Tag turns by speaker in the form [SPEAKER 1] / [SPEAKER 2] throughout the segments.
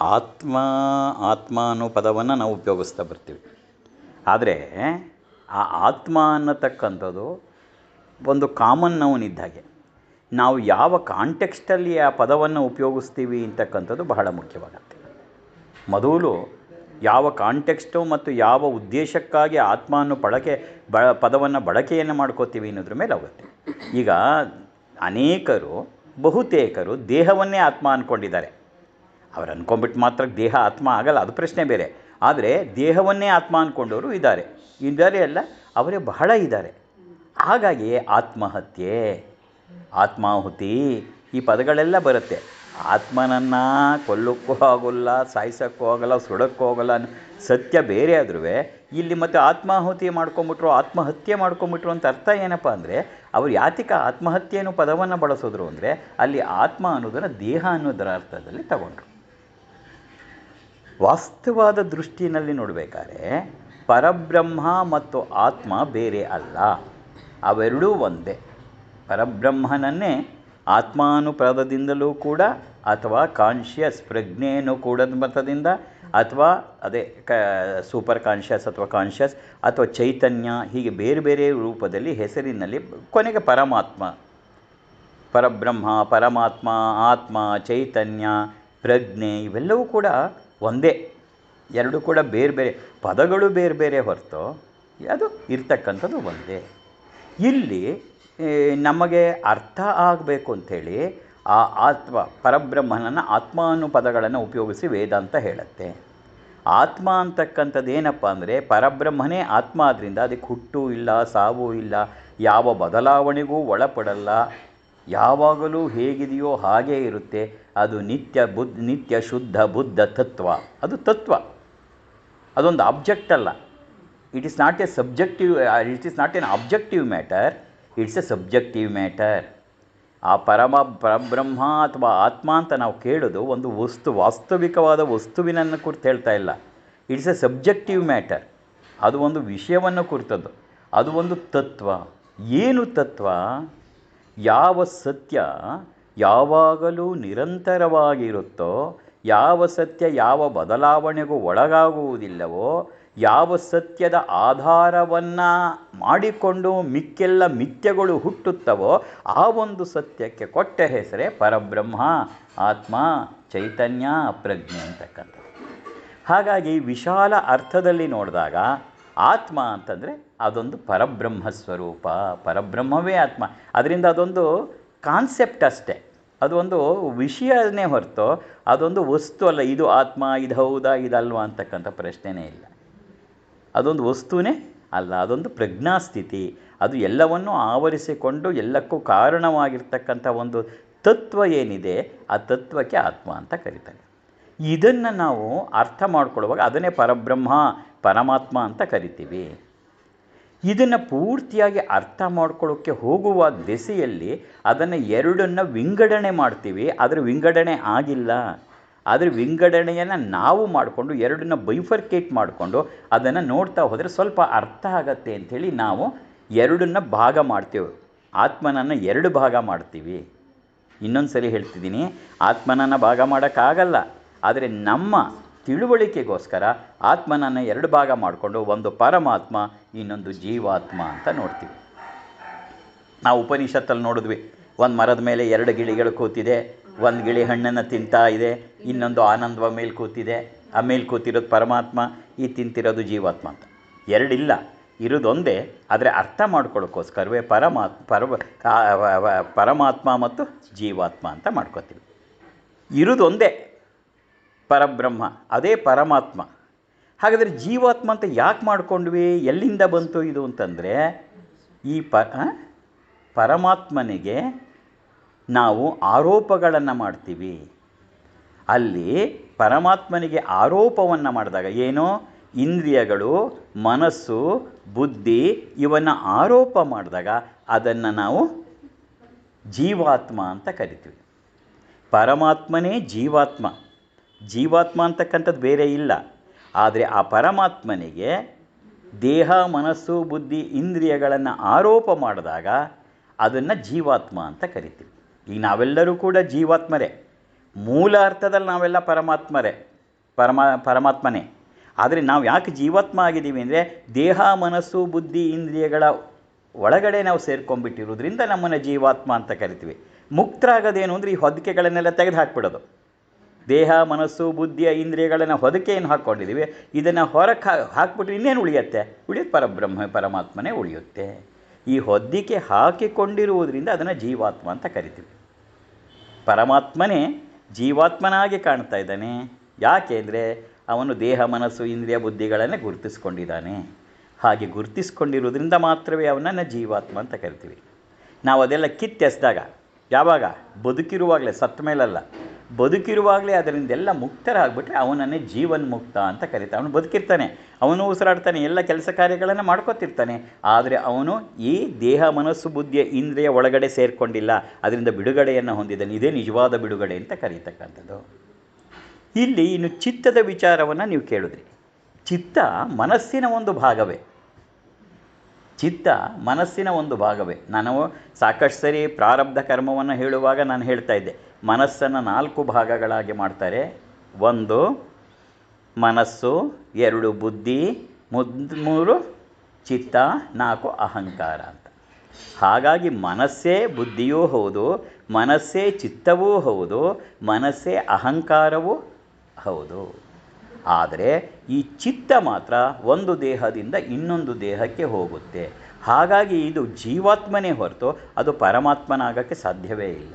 [SPEAKER 1] ಆತ್ಮ ಆತ್ಮ ಅನ್ನೋ ಪದವನ್ನು ನಾವು ಉಪಯೋಗಿಸ್ತಾ ಬರ್ತೀವಿ. ಆದರೆ ಆ ಆತ್ಮ ಅನ್ನತಕ್ಕಂಥದ್ದು ಒಂದು ಕಾಮನ್ ನೌನ್ ಹಾಗೆ. ನಾವು ಯಾವ ಕಾಂಟೆಕ್ಸ್ಟಲ್ಲಿ ಆ ಪದವನ್ನು ಉಪಯೋಗಿಸ್ತೀವಿ ಅಂತಕ್ಕಂಥದ್ದು ಬಹಳ ಮುಖ್ಯವಾಗುತ್ತೆ. ಮೊದಲು ಯಾವ ಕಾಂಟೆಕ್ಸ್ಟು ಮತ್ತು ಯಾವ ಉದ್ದೇಶಕ್ಕಾಗಿ ಆತ್ಮ ಅನ್ನು ಬಳಕೆ ಬ ಪದವನ್ನು ಬಳಕೆಯನ್ನು ಮಾಡ್ಕೋತೀವಿ ಅನ್ನೋದ್ರ ಮೇಲೆ ಆಗುತ್ತೆ ಈಗ ಅನೇಕರು, ಬಹುತೇಕರು ದೇಹವನ್ನೇ ಆತ್ಮ ಅಂದ್ಕೊಂಡಿದ್ದಾರೆ ಅವ್ರು ಅಂದ್ಕೊಂಬಿಟ್ಟು ಮಾತ್ರ ದೇಹ ಆತ್ಮ ಆಗಲ್ಲ, ಅದು ಪ್ರಶ್ನೆ ಬೇರೆ. ಆದರೆ ದೇಹವನ್ನೇ ಆತ್ಮ ಅಂದ್ಕೊಂಡವರು ಇದ್ದಾರೆ. ಇದ್ದಾರೆ ಅಲ್ಲ, ಅವರೇ ಬಹಳ ಇದ್ದಾರೆ. ಹಾಗಾಗಿ ಆತ್ಮಹತ್ಯೆ, ಆತ್ಮಾಹುತಿ ಈ ಪದಗಳೆಲ್ಲ ಬರುತ್ತೆ. ಆತ್ಮನನ್ನು ಕೊಲ್ಲಕ್ಕೂ ಆಗೋಲ್ಲ, ಸಾಯಿಸೋಕ್ಕೂ ಆಗಲ್ಲ, ಸುಡೋಕ್ಕೂ ಅನ್ನೋ ಸತ್ಯ ಬೇರೆ ಆದ್ರೂ ಇಲ್ಲಿ ಮತ್ತು ಆತ್ಮಾಹುತಿ ಮಾಡ್ಕೊಂಬಿಟ್ರು, ಆತ್ಮಹತ್ಯೆ ಮಾಡ್ಕೊಂಬಿಟ್ರು ಅಂತ ಅರ್ಥ ಏನಪ್ಪ ಅಂದರೆ, ಅವ್ರು ಯಾತಿಕ ಆತ್ಮಹತ್ಯೆ ಅನ್ನೋ ಪದವನ್ನು ಬಳಸಿದ್ರು ಅಂದರೆ, ಅಲ್ಲಿ ಆತ್ಮ ಅನ್ನೋದನ್ನು ದೇಹ ಅನ್ನೋದರ ಅರ್ಥದಲ್ಲಿ ತಗೊಂಡ್ರು. ವಾಸ್ತವಾದ ದೃಷ್ಟಿನಲ್ಲಿ ನೋಡಬೇಕಾದ್ರೆ ಪರಬ್ರಹ್ಮ ಮತ್ತು ಆತ್ಮ ಬೇರೆ ಅಲ್ಲ. ಅವೆರಡೂ ಒಂದೇ. ಪರಬ್ರಹ್ಮನನ್ನೇ ಆತ್ಮಾನುಪದದಿಂದಲೂ ಕೂಡ ಅಥವಾ ಕಾನ್ಷಿಯಸ್ ಪ್ರಜ್ಞೆಯನ್ನು ಕೂಡ ಮತದಿಂದ ಅಥವಾ ಅದೇ ಕ, ಸೂಪರ್ ಕಾನ್ಷಿಯಸ್ ಅಥವಾ ಕಾನ್ಷಿಯಸ್ ಅಥವಾ ಚೈತನ್ಯ ಹೀಗೆ ಬೇರೆ ಬೇರೆ ರೂಪದಲ್ಲಿ ಹೆಸರಿನಲ್ಲಿ ಕೊನೆಗೆ ಪರಮಾತ್ಮ. ಪರಬ್ರಹ್ಮ, ಪರಮಾತ್ಮ, ಆತ್ಮ, ಚೈತನ್ಯ, ಪ್ರಜ್ಞೆ ಇವೆಲ್ಲವೂ ಕೂಡ ಒಂದೇ, ಎರಡು ಕೂಡ ಬೇರೆ ಬೇರೆ, ಪದಗಳು ಬೇರೆ ಬೇರೆ ಹೊರತು ಅದು ಇರ್ತಕ್ಕಂಥದ್ದು ಒಂದೇ. ಇಲ್ಲಿ ನಮಗೆ ಅರ್ಥ ಆಗಬೇಕು ಅಂಥೇಳಿ ಆ ಆತ್ಮ, ಪರಬ್ರಹ್ಮನನ್ನು ಆತ್ಮ ಅನ್ನೋ ಪದಗಳನ್ನು ಉಪಯೋಗಿಸಿ ವೇದಾಂತ ಹೇಳುತ್ತೆ. ಆತ್ಮ ಅಂತಕ್ಕಂಥದ್ದು ಏನಪ್ಪ ಅಂದರೆ ಪರಬ್ರಹ್ಮನೇ ಆತ್ಮ ಆದ್ದರಿಂದ ಅದಕ್ಕೆ ಹುಟ್ಟು ಇಲ್ಲ, ಸಾವು ಇಲ್ಲ, ಯಾವ ಬದಲಾವಣೆಗೂ ಒಳಪಡಲ್ಲ, ಯಾವಾಗಲೂ ಹೇಗಿದೆಯೋ ಹಾಗೇ ಇರುತ್ತೆ. ಅದು ನಿತ್ಯ ಬುದ್ಧ ನಿತ್ಯ ಶುದ್ಧ ಬುದ್ಧ ತತ್ವ. ಅದು ತತ್ವ. ಅದೊಂದು ಆಬ್ಜೆಕ್ಟ್ ಅಲ್ಲ. It is not a subjective it is not an objective matter it's a subjective matter ಆ ಪರಮ, ಪರಬ್ರಹ್ಮ ಅಥವಾ ಆತ್ಮ ಅಂತ ನಾವು ಕೇಳೋದು ಒಂದು ವಸ್ತು, ವಾಸ್ತವಿಕವಾದ ವಸ್ತುವಿನನ್ನು ಕುರಿತು ಹೇಳ್ತಾ ಇಲ್ಲ. ಇಟ್ಸ್ ಎ ಸಬ್ಜೆಕ್ಟಿವ್ ಮ್ಯಾಟರ್ ಅದು ಒಂದು ವಿಷಯವನ್ನು ಕುರಿತದ್ದು. ಅದು ಒಂದು ತತ್ವ. ಏನು ತತ್ವ? ಯಾವ ಸತ್ಯ ಯಾವಾಗಲೂ ನಿರಂತರವಾಗಿರುತ್ತೋ, ಯಾವ ಸತ್ಯ ಯಾವ ಬದಲಾವಣೆಗೂ ಒಳಗಾಗುವುದಿಲ್ಲವೋ, ಯಾವ ಸತ್ಯದ ಆಧಾರವನ್ನು ಮಾಡಿಕೊಂಡು ಮಿಕ್ಕೆಲ್ಲ ಮಿಥ್ಯಗಳು ಹುಟ್ಟುತ್ತವೋ, ಆ ಒಂದು ಸತ್ಯಕ್ಕೆ ಕೊಟ್ಟ ಹೆಸರೇ ಪರಬ್ರಹ್ಮ, ಆತ್ಮ, ಚೈತನ್ಯ, ಪ್ರಜ್ಞೆ ಅಂತಕ್ಕಂಥದ್ದು. ಹಾಗಾಗಿ ವಿಶಾಲ ಅರ್ಥದಲ್ಲಿ ನೋಡಿದಾಗ ಆತ್ಮ ಅಂತಂದರೆ ಅದೊಂದು ಪರಬ್ರಹ್ಮ ಸ್ವರೂಪ, ಪರಬ್ರಹ್ಮವೇ ಆತ್ಮ. ಅದರಿಂದ ಅದೊಂದು ಕಾನ್ಸೆಪ್ಟ್ ಅಷ್ಟೇ. ಅದೊಂದು ವಿಷಯನೇ ಹೊರತು ಅದೊಂದು ವಸ್ತು ಅಲ್ಲ, ಇದು ಆತ್ಮ, ಇದು ಹೌದಾ ಇದಲ್ವಾ ಅಂತಕ್ಕಂಥ ಪ್ರಶ್ನೆನೇ ಇಲ್ಲ. ಅದೊಂದು ವಸ್ತುನೇ ಅಲ್ಲ, ಅದೊಂದು ಪ್ರಜ್ಞಾಸ್ಥಿತಿ. ಅದು ಎಲ್ಲವನ್ನೂ ಆವರಿಸಿಕೊಂಡು ಎಲ್ಲಕ್ಕೂ ಕಾರಣವಾಗಿರ್ತಕ್ಕಂಥ ಒಂದು ತತ್ವ ಏನಿದೆ, ಆ ತತ್ವಕ್ಕೆ ಆತ್ಮ ಅಂತ ಕರೀತಾರೆ. ಇದನ್ನು ನಾವು ಅರ್ಥ ಮಾಡ್ಕೊಳ್ಳುವಾಗ ಅದನ್ನೇ ಪರಬ್ರಹ್ಮ, ಪರಮಾತ್ಮ ಅಂತ ಕರಿತೀವಿ. ಇದನ್ನು ಪೂರ್ತಿಯಾಗಿ ಅರ್ಥ ಮಾಡ್ಕೊಳ್ಳೋಕ್ಕೆ ಹೋಗುವ ದೆಸೆಯಲ್ಲಿ ಅದನ್ನು ಎರಡನ್ನು ವಿಂಗಡಣೆ ಮಾಡ್ತೀವಿ. ಆದರೆ ವಿಂಗಡಣೆ ಆಗಿಲ್ಲ. ಆದರೆ ವಿಂಗಡಣೆಯನ್ನು ನಾವು ಮಾಡಿಕೊಂಡು, ಎರಡನ್ನ ಬೈಫರ್ಕೇಟ್ ಮಾಡಿಕೊಂಡು ಅದನ್ನು ನೋಡ್ತಾ ಹೋದರೆ ಸ್ವಲ್ಪ ಅರ್ಥ ಆಗತ್ತೆ ಅಂಥೇಳಿ ನಾವು ಎರಡನ್ನ ಭಾಗ ಮಾಡ್ತೇವೆ. ಆತ್ಮನನ್ನು ಎರಡು ಭಾಗ ಮಾಡ್ತೀವಿ. ಇನ್ನೊಂದು ಸರಿ ಹೇಳ್ತಿದ್ದೀನಿ, ಆತ್ಮನನ್ನು ಭಾಗ ಮಾಡೋಕ್ಕಾಗಲ್ಲ. ಆದರೆ ನಮ್ಮ ತಿಳುವಳಿಕೆಗೋಸ್ಕರ ಆತ್ಮನನ್ನು ಎರಡು ಭಾಗ ಮಾಡಿಕೊಂಡು ಒಂದು ಪರಮಾತ್ಮ, ಇನ್ನೊಂದು ಜೀವಾತ್ಮ ಅಂತ ನೋಡ್ತೀವಿ. ನಾವು ಉಪನಿಷತ್ತಲ್ಲಿ ನೋಡಿದ್ವಿ, ಒಂದು ಮರದ ಮೇಲೆ ಎರಡು ಗಿಳಿಗಳು ಕೂತಿದೆ, ಒಂದು ಗಿಳಿ ಹಣ್ಣನ್ನು ತಿಂತಾ ಇದೆ, ಇನ್ನೊಂದು ಆನಂದವ ಮೇಲೆ ಕೂತಿದೆ, ಆ ಮೇಲೆ ಕೂತಿರೋದು ಪರಮಾತ್ಮ, ಈ ತಿಂತಿರೋದು ಜೀವಾತ್ಮ ಅಂತ. ಎರಡಿಲ್ಲ, ಇರೋದೊಂದೇ, ಆದರೆ ಅರ್ಥ ಮಾಡ್ಕೊಳ್ಳೋಕ್ಕೋಸ್ಕರವೇ ಪರಮಾತ್ಮ ಪರಮಾತ್ಮ ಮತ್ತು ಜೀವಾತ್ಮ ಅಂತ ಮಾಡ್ಕೋತೀವಿ. ಇರೋದೊಂದೇ ಪರಬ್ರಹ್ಮ, ಅದೇ ಪರಮಾತ್ಮ. ಹಾಗಾದರೆ ಜೀವಾತ್ಮ ಅಂತ ಯಾಕೆ ಮಾಡ್ಕೊಂಡ್ವಿ? ಎಲ್ಲಿಂದ ಬಂತು ಇದು ಅಂತಂದರೆ, ಈ ಪ ಪರಮಾತ್ಮನಿಗೆ ನಾವು ಆರೋಪಗಳನ್ನು ಮಾಡ್ತೀವಿ. ಅಲ್ಲಿ ಪರಮಾತ್ಮನಿಗೆ ಆರೋಪವನ್ನು ಮಾಡಿದಾಗ ಏನು? ಇಂದ್ರಿಯಗಳು, ಮನಸ್ಸು, ಬುದ್ಧಿ ಇವನ್ನು ಆರೋಪ ಮಾಡಿದಾಗ ಅದನ್ನು ನಾವು ಜೀವಾತ್ಮ ಅಂತ ಕರಿತೀವಿ. ಪರಮಾತ್ಮನೇ ಜೀವಾತ್ಮ. ಜೀವಾತ್ಮ ಅಂತಕ್ಕಂಥದ್ದು ಬೇರೆ ಇಲ್ಲ. ಆದರೆ ಆ ಪರಮಾತ್ಮನಿಗೆ ದೇಹ, ಮನಸ್ಸು, ಬುದ್ಧಿ, ಇಂದ್ರಿಯಗಳನ್ನು ಆರೋಪ ಮಾಡಿದಾಗ ಅದನ್ನು ಜೀವಾತ್ಮ ಅಂತ ಕರಿತೀವಿ. ಈಗ ನಾವೆಲ್ಲರೂ ಕೂಡ ಜೀವಾತ್ಮರೇ. ಮೂಲ ಅರ್ಥದಲ್ಲಿ ನಾವೆಲ್ಲ ಪರಮಾತ್ಮರೇ, ಪರಮ, ಪರಮಾತ್ಮನೇ. ಆದರೆ ನಾವು ಯಾಕೆ ಜೀವಾತ್ಮ ಆಗಿದ್ದೀವಿ ಅಂದರೆ ದೇಹ, ಮನಸ್ಸು, ಬುದ್ಧಿ, ಇಂದ್ರಿಯಗಳ ಒಳಗಡೆ ನಾವು ಸೇರ್ಕೊಂಡ್ಬಿಟ್ಟಿರೋದ್ರಿಂದ ನಮ್ಮನ್ನು ಜೀವಾತ್ಮ ಅಂತ ಕರಿತೀವಿ. ಮುಕ್ತರಾಗೋದೇನು ಅಂದರೆ ಈ ಹೊದಿಕೆಗಳನ್ನೆಲ್ಲ ತೆಗೆದು ಹಾಕ್ಬಿಡೋದು. ದೇಹ, ಮನಸ್ಸು ಬುದ್ಧಿಯ ಇಂದ್ರಿಯಗಳನ್ನು ಏನು ಹಾಕ್ಕೊಂಡಿದ್ದೀವಿ. ಇದನ್ನು ಹೊರಕ್ಕೆ ಹಾಕ್ಬಿಟ್ರೆ ಇನ್ನೇನು ಉಳಿಯುತ್ತೆ? ಉಳಿಯೋದು ಪರಬ್ರಹ್ಮ, ಪರಮಾತ್ಮನೇ ಉಳಿಯುತ್ತೆ. ಈ ಹೊದಿಕೆ ಹಾಕಿಕೊಂಡಿರುವುದರಿಂದ ಅದನ್ನು ಜೀವಾತ್ಮ ಅಂತ ಕರಿತೀವಿ. ಪರಮಾತ್ಮನೇ ಜೀವಾತ್ಮನಾಗಿ ಕಾಣ್ತಾ ಇದ್ದಾನೆ. ಯಾಕೆಂದರೆ ಅವನು ದೇಹ, ಮನಸ್ಸು, ಇಂದ್ರಿಯ, ಬುದ್ಧಿಗಳನ್ನೇ ಗುರುತಿಸ್ಕೊಂಡಿದ್ದಾನೆ. ಹಾಗೆ ಗುರುತಿಸ್ಕೊಂಡಿರೋದ್ರಿಂದ ಮಾತ್ರವೇ ಅವನನ್ನು ಜೀವಾತ್ಮ ಅಂತ ಕರಿತೀವಿ. ನಾವು ಅದೆಲ್ಲ ಕಿತ್ತೆಸ್ದಾಗ, ಯಾವಾಗ? ಬದುಕಿರುವಾಗಲೇ ಸತ್ತ ಮೇಲಲ್ಲ. ಬದುಕಿರುವಾಗಲೇ ಅದರಿಂದೆಲ್ಲ ಮುಕ್ತರಾಗ್ಬಿಟ್ರೆ ಅವನನ್ನೇ ಜೀವನ್ ಮುಕ್ತ ಅಂತ ಕರೀತಾರೆ. ಅವನು ಬದುಕಿರ್ತಾನೆ, ಅವನು ಉಸಿರಾಡ್ತಾನೆ, ಎಲ್ಲ ಕೆಲಸ ಕಾರ್ಯಗಳನ್ನು ಮಾಡ್ಕೋತಿರ್ತಾನೆ. ಆದರೆ ಅವನು ಈ ದೇಹ, ಮನಸ್ಸು ಬುದ್ಧಿಯ ಇಂದ್ರಿಯ ಒಳಗಡೆ ಸೇರಿಕೊಂಡಿಲ್ಲ. ಅದರಿಂದ ಬಿಡುಗಡೆಯನ್ನು ಹೊಂದಿದ್ದಾನೆ. ಇದೇ ನಿಜವಾದ ಬಿಡುಗಡೆ ಅಂತ ಕರೀತಕ್ಕಂಥದ್ದು. ಇಲ್ಲಿ ಇನ್ನು ಚಿತ್ತದ ವಿಚಾರವನ್ನು ನೀವು ಕೇಳಿದ್ರಿ. ಚಿತ್ತ ಮನಸ್ಸಿನ ಒಂದು ಭಾಗವೇ. ಚಿತ್ತ ಮನಸ್ಸಿನ ಒಂದು ಭಾಗವೇ. ನಾನು ಸಾಕಷ್ಟು ಸರಿ ಪ್ರಾರಬ್ಧ ಕರ್ಮವನ್ನು ಹೇಳುವಾಗ ನಾನು ಹೇಳ್ತಾ ಇದ್ದೆ. ಮನಸ್ಸನ್ನು ನಾಲ್ಕು ಭಾಗಗಳಾಗಿ ಮಾಡ್ತಾರೆ. ಒಂದು, ಮನಸ್ಸು, ಎರಡು ಬುದ್ಧಿ, ಮುದ್, ಮೂರು ಚಿತ್ತ, ನಾಲ್ಕು ಅಹಂಕಾರ ಅಂತ. ಹಾಗಾಗಿ ಮನಸ್ಸೇ ಬುದ್ಧಿಯೂ ಹೌದು, ಮನಸ್ಸೇ ಚಿತ್ತವೂ ಹೌದು, ಮನಸ್ಸೇ ಅಹಂಕಾರವೂ ಹೌದು. ಆದರೆ ಈ ಚಿತ್ತ ಮಾತ್ರ ಒಂದು ದೇಹದಿಂದ ಇನ್ನೊಂದು ದೇಹಕ್ಕೆ ಹೋಗುತ್ತೆ. ಹಾಗಾಗಿ ಇದು ಜೀವಾತ್ಮನೇ ಹೊರತು ಅದು ಪರಮಾತ್ಮನಾಗಕ್ಕೆ ಸಾಧ್ಯವೇ ಇಲ್ಲ.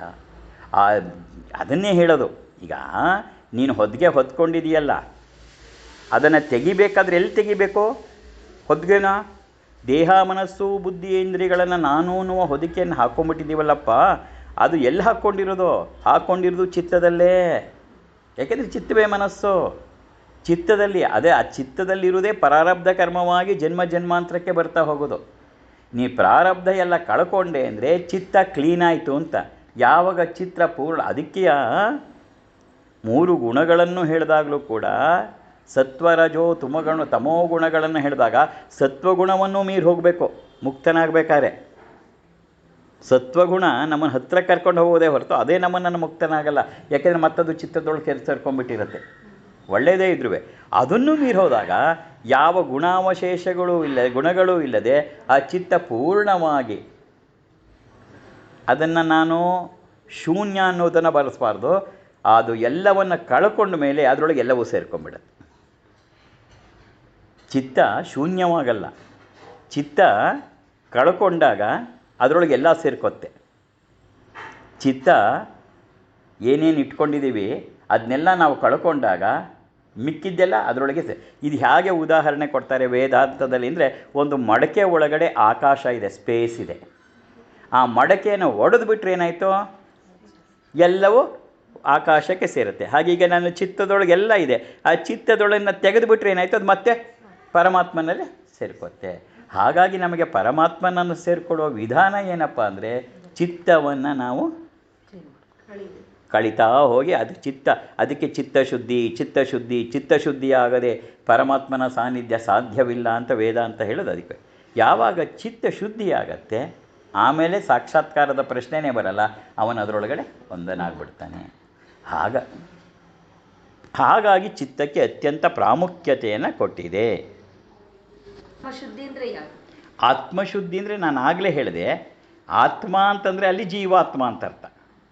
[SPEAKER 1] ಅದನ್ನೇ ಹೇಳೋದು. ಈಗ ನೀನು ಹೊದ್ಗೆ ಹೊತ್ಕೊಂಡಿದೆಯಲ್ಲ ಅದನ್ನು ತೆಗಿಬೇಕಾದ್ರೆ ಎಲ್ಲಿ ತೆಗಿಬೇಕು? ಹೊದ್ಗೆನ? ದೇಹ, ಮನಸ್ಸು, ಬುದ್ಧಿ, ಇಂದ್ರಿಯಗಳನ್ನು ನಾನು ಅನ್ನುವ ಹೊದಿಕೆಯನ್ನು ಹಾಕ್ಕೊಂಡ್ಬಿಟ್ಟಿದ್ದೀವಲ್ಲಪ್ಪ ಅದು ಎಲ್ಲಿ ಹಾಕ್ಕೊಂಡಿರೋದು? ಹಾಕ್ಕೊಂಡಿರೋದು ಚಿತ್ತದಲ್ಲೇ. ಯಾಕೆಂದರೆ ಚಿತ್ತವೇ ಮನಸ್ಸು. ಚಿತ್ತದಲ್ಲಿ, ಅದೇ ಆ ಚಿತ್ತದಲ್ಲಿರುವುದೇ ಪ್ರಾರಬ್ಧ ಕರ್ಮವಾಗಿ ಜನ್ಮ ಜನ್ಮಾಂತರಕ್ಕೆ ಬರ್ತಾ ಹೋಗೋದು. ನೀ ಪ್ರಾರಬ್ಧ ಎಲ್ಲ ಕಳ್ಕೊಂಡೆ ಅಂದರೆ ಚಿತ್ತ ಕ್ಲೀನ್ ಆಯಿತು ಅಂತ. ಯಾವಾಗ ಚಿತ್ರ ಪೂರ್ಣ ಅದಕ್ಕೆ ಮೂರು ಗುಣಗಳನ್ನು ಹೇಳಿದಾಗಲೂ ಕೂಡ ಸತ್ವರಜೋ ತುಮಗಣ ತಮೋ ಗುಣಗಳನ್ನು ಹೇಳಿದಾಗ ಸತ್ವಗುಣವನ್ನು ಮೀರಿ ಹೋಗಬೇಕು ಮುಕ್ತನಾಗಬೇಕಾದ್ರೆ ಸತ್ವಗುಣ ನಮ್ಮನ್ನು ಹತ್ತಿರ ಕರ್ಕೊಂಡು ಹೋಗೋದೇ ಹೊರತು ಅದೇ ನಮ್ಮನ್ನು ಮುಕ್ತನಾಗಲ್ಲ, ಯಾಕೆಂದರೆ ಮತ್ತದು ಚಿತ್ರದೊಳಗೆ ಸೇರ್ಕೊಂಡ್ಬಿಟ್ಟಿರುತ್ತೆ. ಒಳ್ಳೆಯದೇ ಇದ್ರೂ ಅದನ್ನು ಮೀರಿ ಹೋದಾಗ ಯಾವ ಗುಣಾವಶೇಷಗಳು ಇಲ್ಲ, ಗುಣಗಳೂ ಇಲ್ಲದೆ ಆ ಚಿತ್ತ ಪೂರ್ಣವಾಗಿ ಅದನ್ನು ನಾನು ಶೂನ್ಯ ಅನ್ನೋದನ್ನು ಬಳಸಬಾರ್ದು. ಅದು ಎಲ್ಲವನ್ನು ಕಳ್ಕೊಂಡ ಮೇಲೆ ಅದರೊಳಗೆ ಎಲ್ಲವೂ ಸೇರ್ಕೊಂಡ್ಬಿಡುತ್ತೆ. ಚಿತ್ತ ಶೂನ್ಯವಾಗಲ್ಲ. ಚಿತ್ತ ಕಳ್ಕೊಂಡಾಗ ಅದರೊಳಗೆ ಎಲ್ಲ ಸೇರ್ಕೊತ್ತೆ. ಚಿತ್ತ ಏನೇನು ಇಟ್ಕೊಂಡಿದ್ದೀವಿ ಅದನ್ನೆಲ್ಲ ನಾವು ಕಳ್ಕೊಂಡಾಗ ಮಿಕ್ಕಿದ್ದೆಲ್ಲ ಅದರೊಳಗೆ ಸೇ, ಇದು ಹೇಗೆ ಉದಾಹರಣೆ ಕೊಡ್ತಾರೆ ವೇದಾಂತದಲ್ಲಿ ಅಂದರೆ ಒಂದು ಮಡಕೆ ಒಳಗಡೆ ಆಕಾಶ ಇದೆ ಸ್ಪೇಸ್ ಇದೆ. ಆ ಮಡಕೆಯನ್ನು ಒಡೆದು ಬಿಟ್ರೆ ಏನಾಯಿತು? ಎಲ್ಲವೂ ಆಕಾಶಕ್ಕೆ ಸೇರುತ್ತೆ. ಹಾಗೀಗ ನಾನು ಚಿತ್ತದೊಳಗೆ ಎಲ್ಲ ಇದೆ. ಆ ಚಿತ್ತದೊಳನ್ನು ತೆಗೆದುಬಿಟ್ರೆ ಏನಾಯಿತು? ಅದು ಮತ್ತೆ ಪರಮಾತ್ಮನಲ್ಲಿ ಸೇರ್ಕೊತ್ತೆ. ಹಾಗಾಗಿ ನಮಗೆ ಪರಮಾತ್ಮನನ್ನು ಸೇರಿಕೊಳ್ಳುವ ವಿಧಾನ ಏನಪ್ಪ ಅಂದರೆ ಚಿತ್ತವನ್ನು ನಾವು ಕಳಿತಾ ಹೋಗಿ ಅದು ಚಿತ್ತ. ಅದಕ್ಕೆ ಚಿತ್ತಶುದ್ಧಿ ಚಿತ್ತಶುದ್ಧಿ ಚಿತ್ತಶುದ್ಧಿ ಆಗದೆ ಪರಮಾತ್ಮನ ಸಾನ್ನಿಧ್ಯ ಸಾಧ್ಯವಿಲ್ಲ ಅಂತ ವೇದಾಂತ ಹೇಳೋದು ಅದಕ್ಕೆ. ಯಾವಾಗ ಚಿತ್ತ ಶುದ್ಧಿ ಆಗತ್ತೆ ಆಮೇಲೆ ಸಾಕ್ಷಾತ್ಕಾರದ ಪ್ರಶ್ನೆನೇ ಬರಲ್ಲ ಅವನು ಅದರೊಳಗಡೆ ಒಂದನಾಗ್ಬಿಡ್ತಾನೆ. ಆಗ ಹಾಗಾಗಿ ಚಿತ್ತಕ್ಕೆ ಅತ್ಯಂತ ಪ್ರಾಮುಖ್ಯತೆಯನ್ನು ಕೊಟ್ಟಿದೆ. ಆತ್ಮಶುದ್ಧಿ ಅಂದರೆ ನಾನು ಆಗಲೇ ಹೇಳಿದೆ ಆತ್ಮ ಅಂತಂದರೆ ಅಲ್ಲಿ ಜೀವಾತ್ಮ ಅಂತ ಅರ್ಥ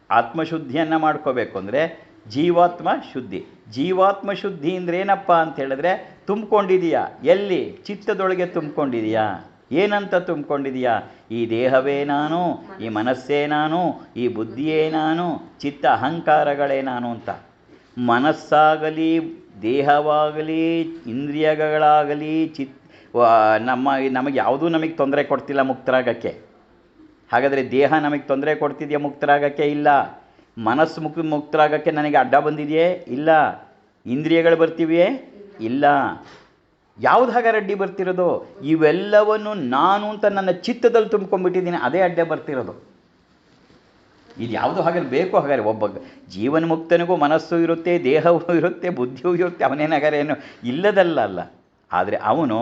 [SPEAKER 1] ಆತ್ಮಶುದ್ಧಿಯನ್ನು ಮಾಡ್ಕೋಬೇಕು ಅಂದರೆ ಜೀವಾತ್ಮ ಶುದ್ಧಿ. ಜೀವಾತ್ಮ ಶುದ್ಧಿ ಅಂದರೆ ಏನಪ್ಪ ಅಂತ ಹೇಳಿದ್ರೆ ತುಂಬಿಕೊಂಡಿದೆಯಾ? ಎಲ್ಲಿ? ಚಿತ್ತದೊಳಗೆ ತುಂಬಿಕೊಂಡಿದೆಯಾ? ಏನಂತ ತುಂಬಿಕೊಂಡಿದೆಯಾ? ಈ ದೇಹವೇ ನಾನು, ಈ ಮನಸ್ಸೇ ನಾನು, ಈ ಬುದ್ಧಿಯೇ ನಾನು, ಚಿತ್ತ ಅಹಂಕಾರಗಳೇ ನಾನು ಅಂತ. ಮನಸ್ಸಾಗಲಿ, ದೇಹವಾಗಲಿ, ಇಂದ್ರಿಯಗಳಾಗಲಿ, ಚಿತ್ ನಮ್ಮ ನಮಗೆ ಯಾವುದೂ ನಮಗೆ ತೊಂದರೆ ಕೊಡ್ತಿಲ್ಲ ಮುಕ್ತರಾಗಕ್ಕೆ. ಹಾಗಾದರೆ ದೇಹ ನಮಗೆ ತೊಂದರೆ ಕೊಡ್ತಿದೆಯಾ ಮುಕ್ತರಾಗಕ್ಕೆ? ಇಲ್ಲ. ಮನಸ್ಸು ಮುಕ್ ಮುಕ್ತರಾಗಕ್ಕೆ ನನಗೆ ಅಡ್ಡ ಬಂದಿದೆಯೇ? ಇಲ್ಲ. ಇಂದ್ರಿಯಗಳು ಬರ್ತಿವೆಯೇ? ಇಲ್ಲ. ಯಾವ್ದು ಹಾಗಾದ್ರೆ ಅಡ್ಡಿ ಬರ್ತಿರೋದು? ಇವೆಲ್ಲವನ್ನು ನಾನು ಅಂತ ನನ್ನ ಚಿತ್ತದಲ್ಲಿ ತುಂಬ್ಕೊಂಡ್ಬಿಟ್ಟಿದ್ದೀನಿ, ಅದೇ ಅಡ್ಡ ಬರ್ತಿರೋದು. ಇದು ಯಾವುದು ಹಾಗೆ ಬೇಕು ಹಾಗಾದ್ರೆ? ಒಬ್ಬ ಜೀವನ ಮುಕ್ತನಿಗೂ ಮನಸ್ಸು ಇರುತ್ತೆ, ದೇಹವೂ ಇರುತ್ತೆ, ಬುದ್ಧಿಯೂ ಇರುತ್ತೆ ಅವನೇನು ಏನು? ಇಲ್ಲದಲ್ಲ ಅಲ್ಲ. ಆದರೆ ಅವನು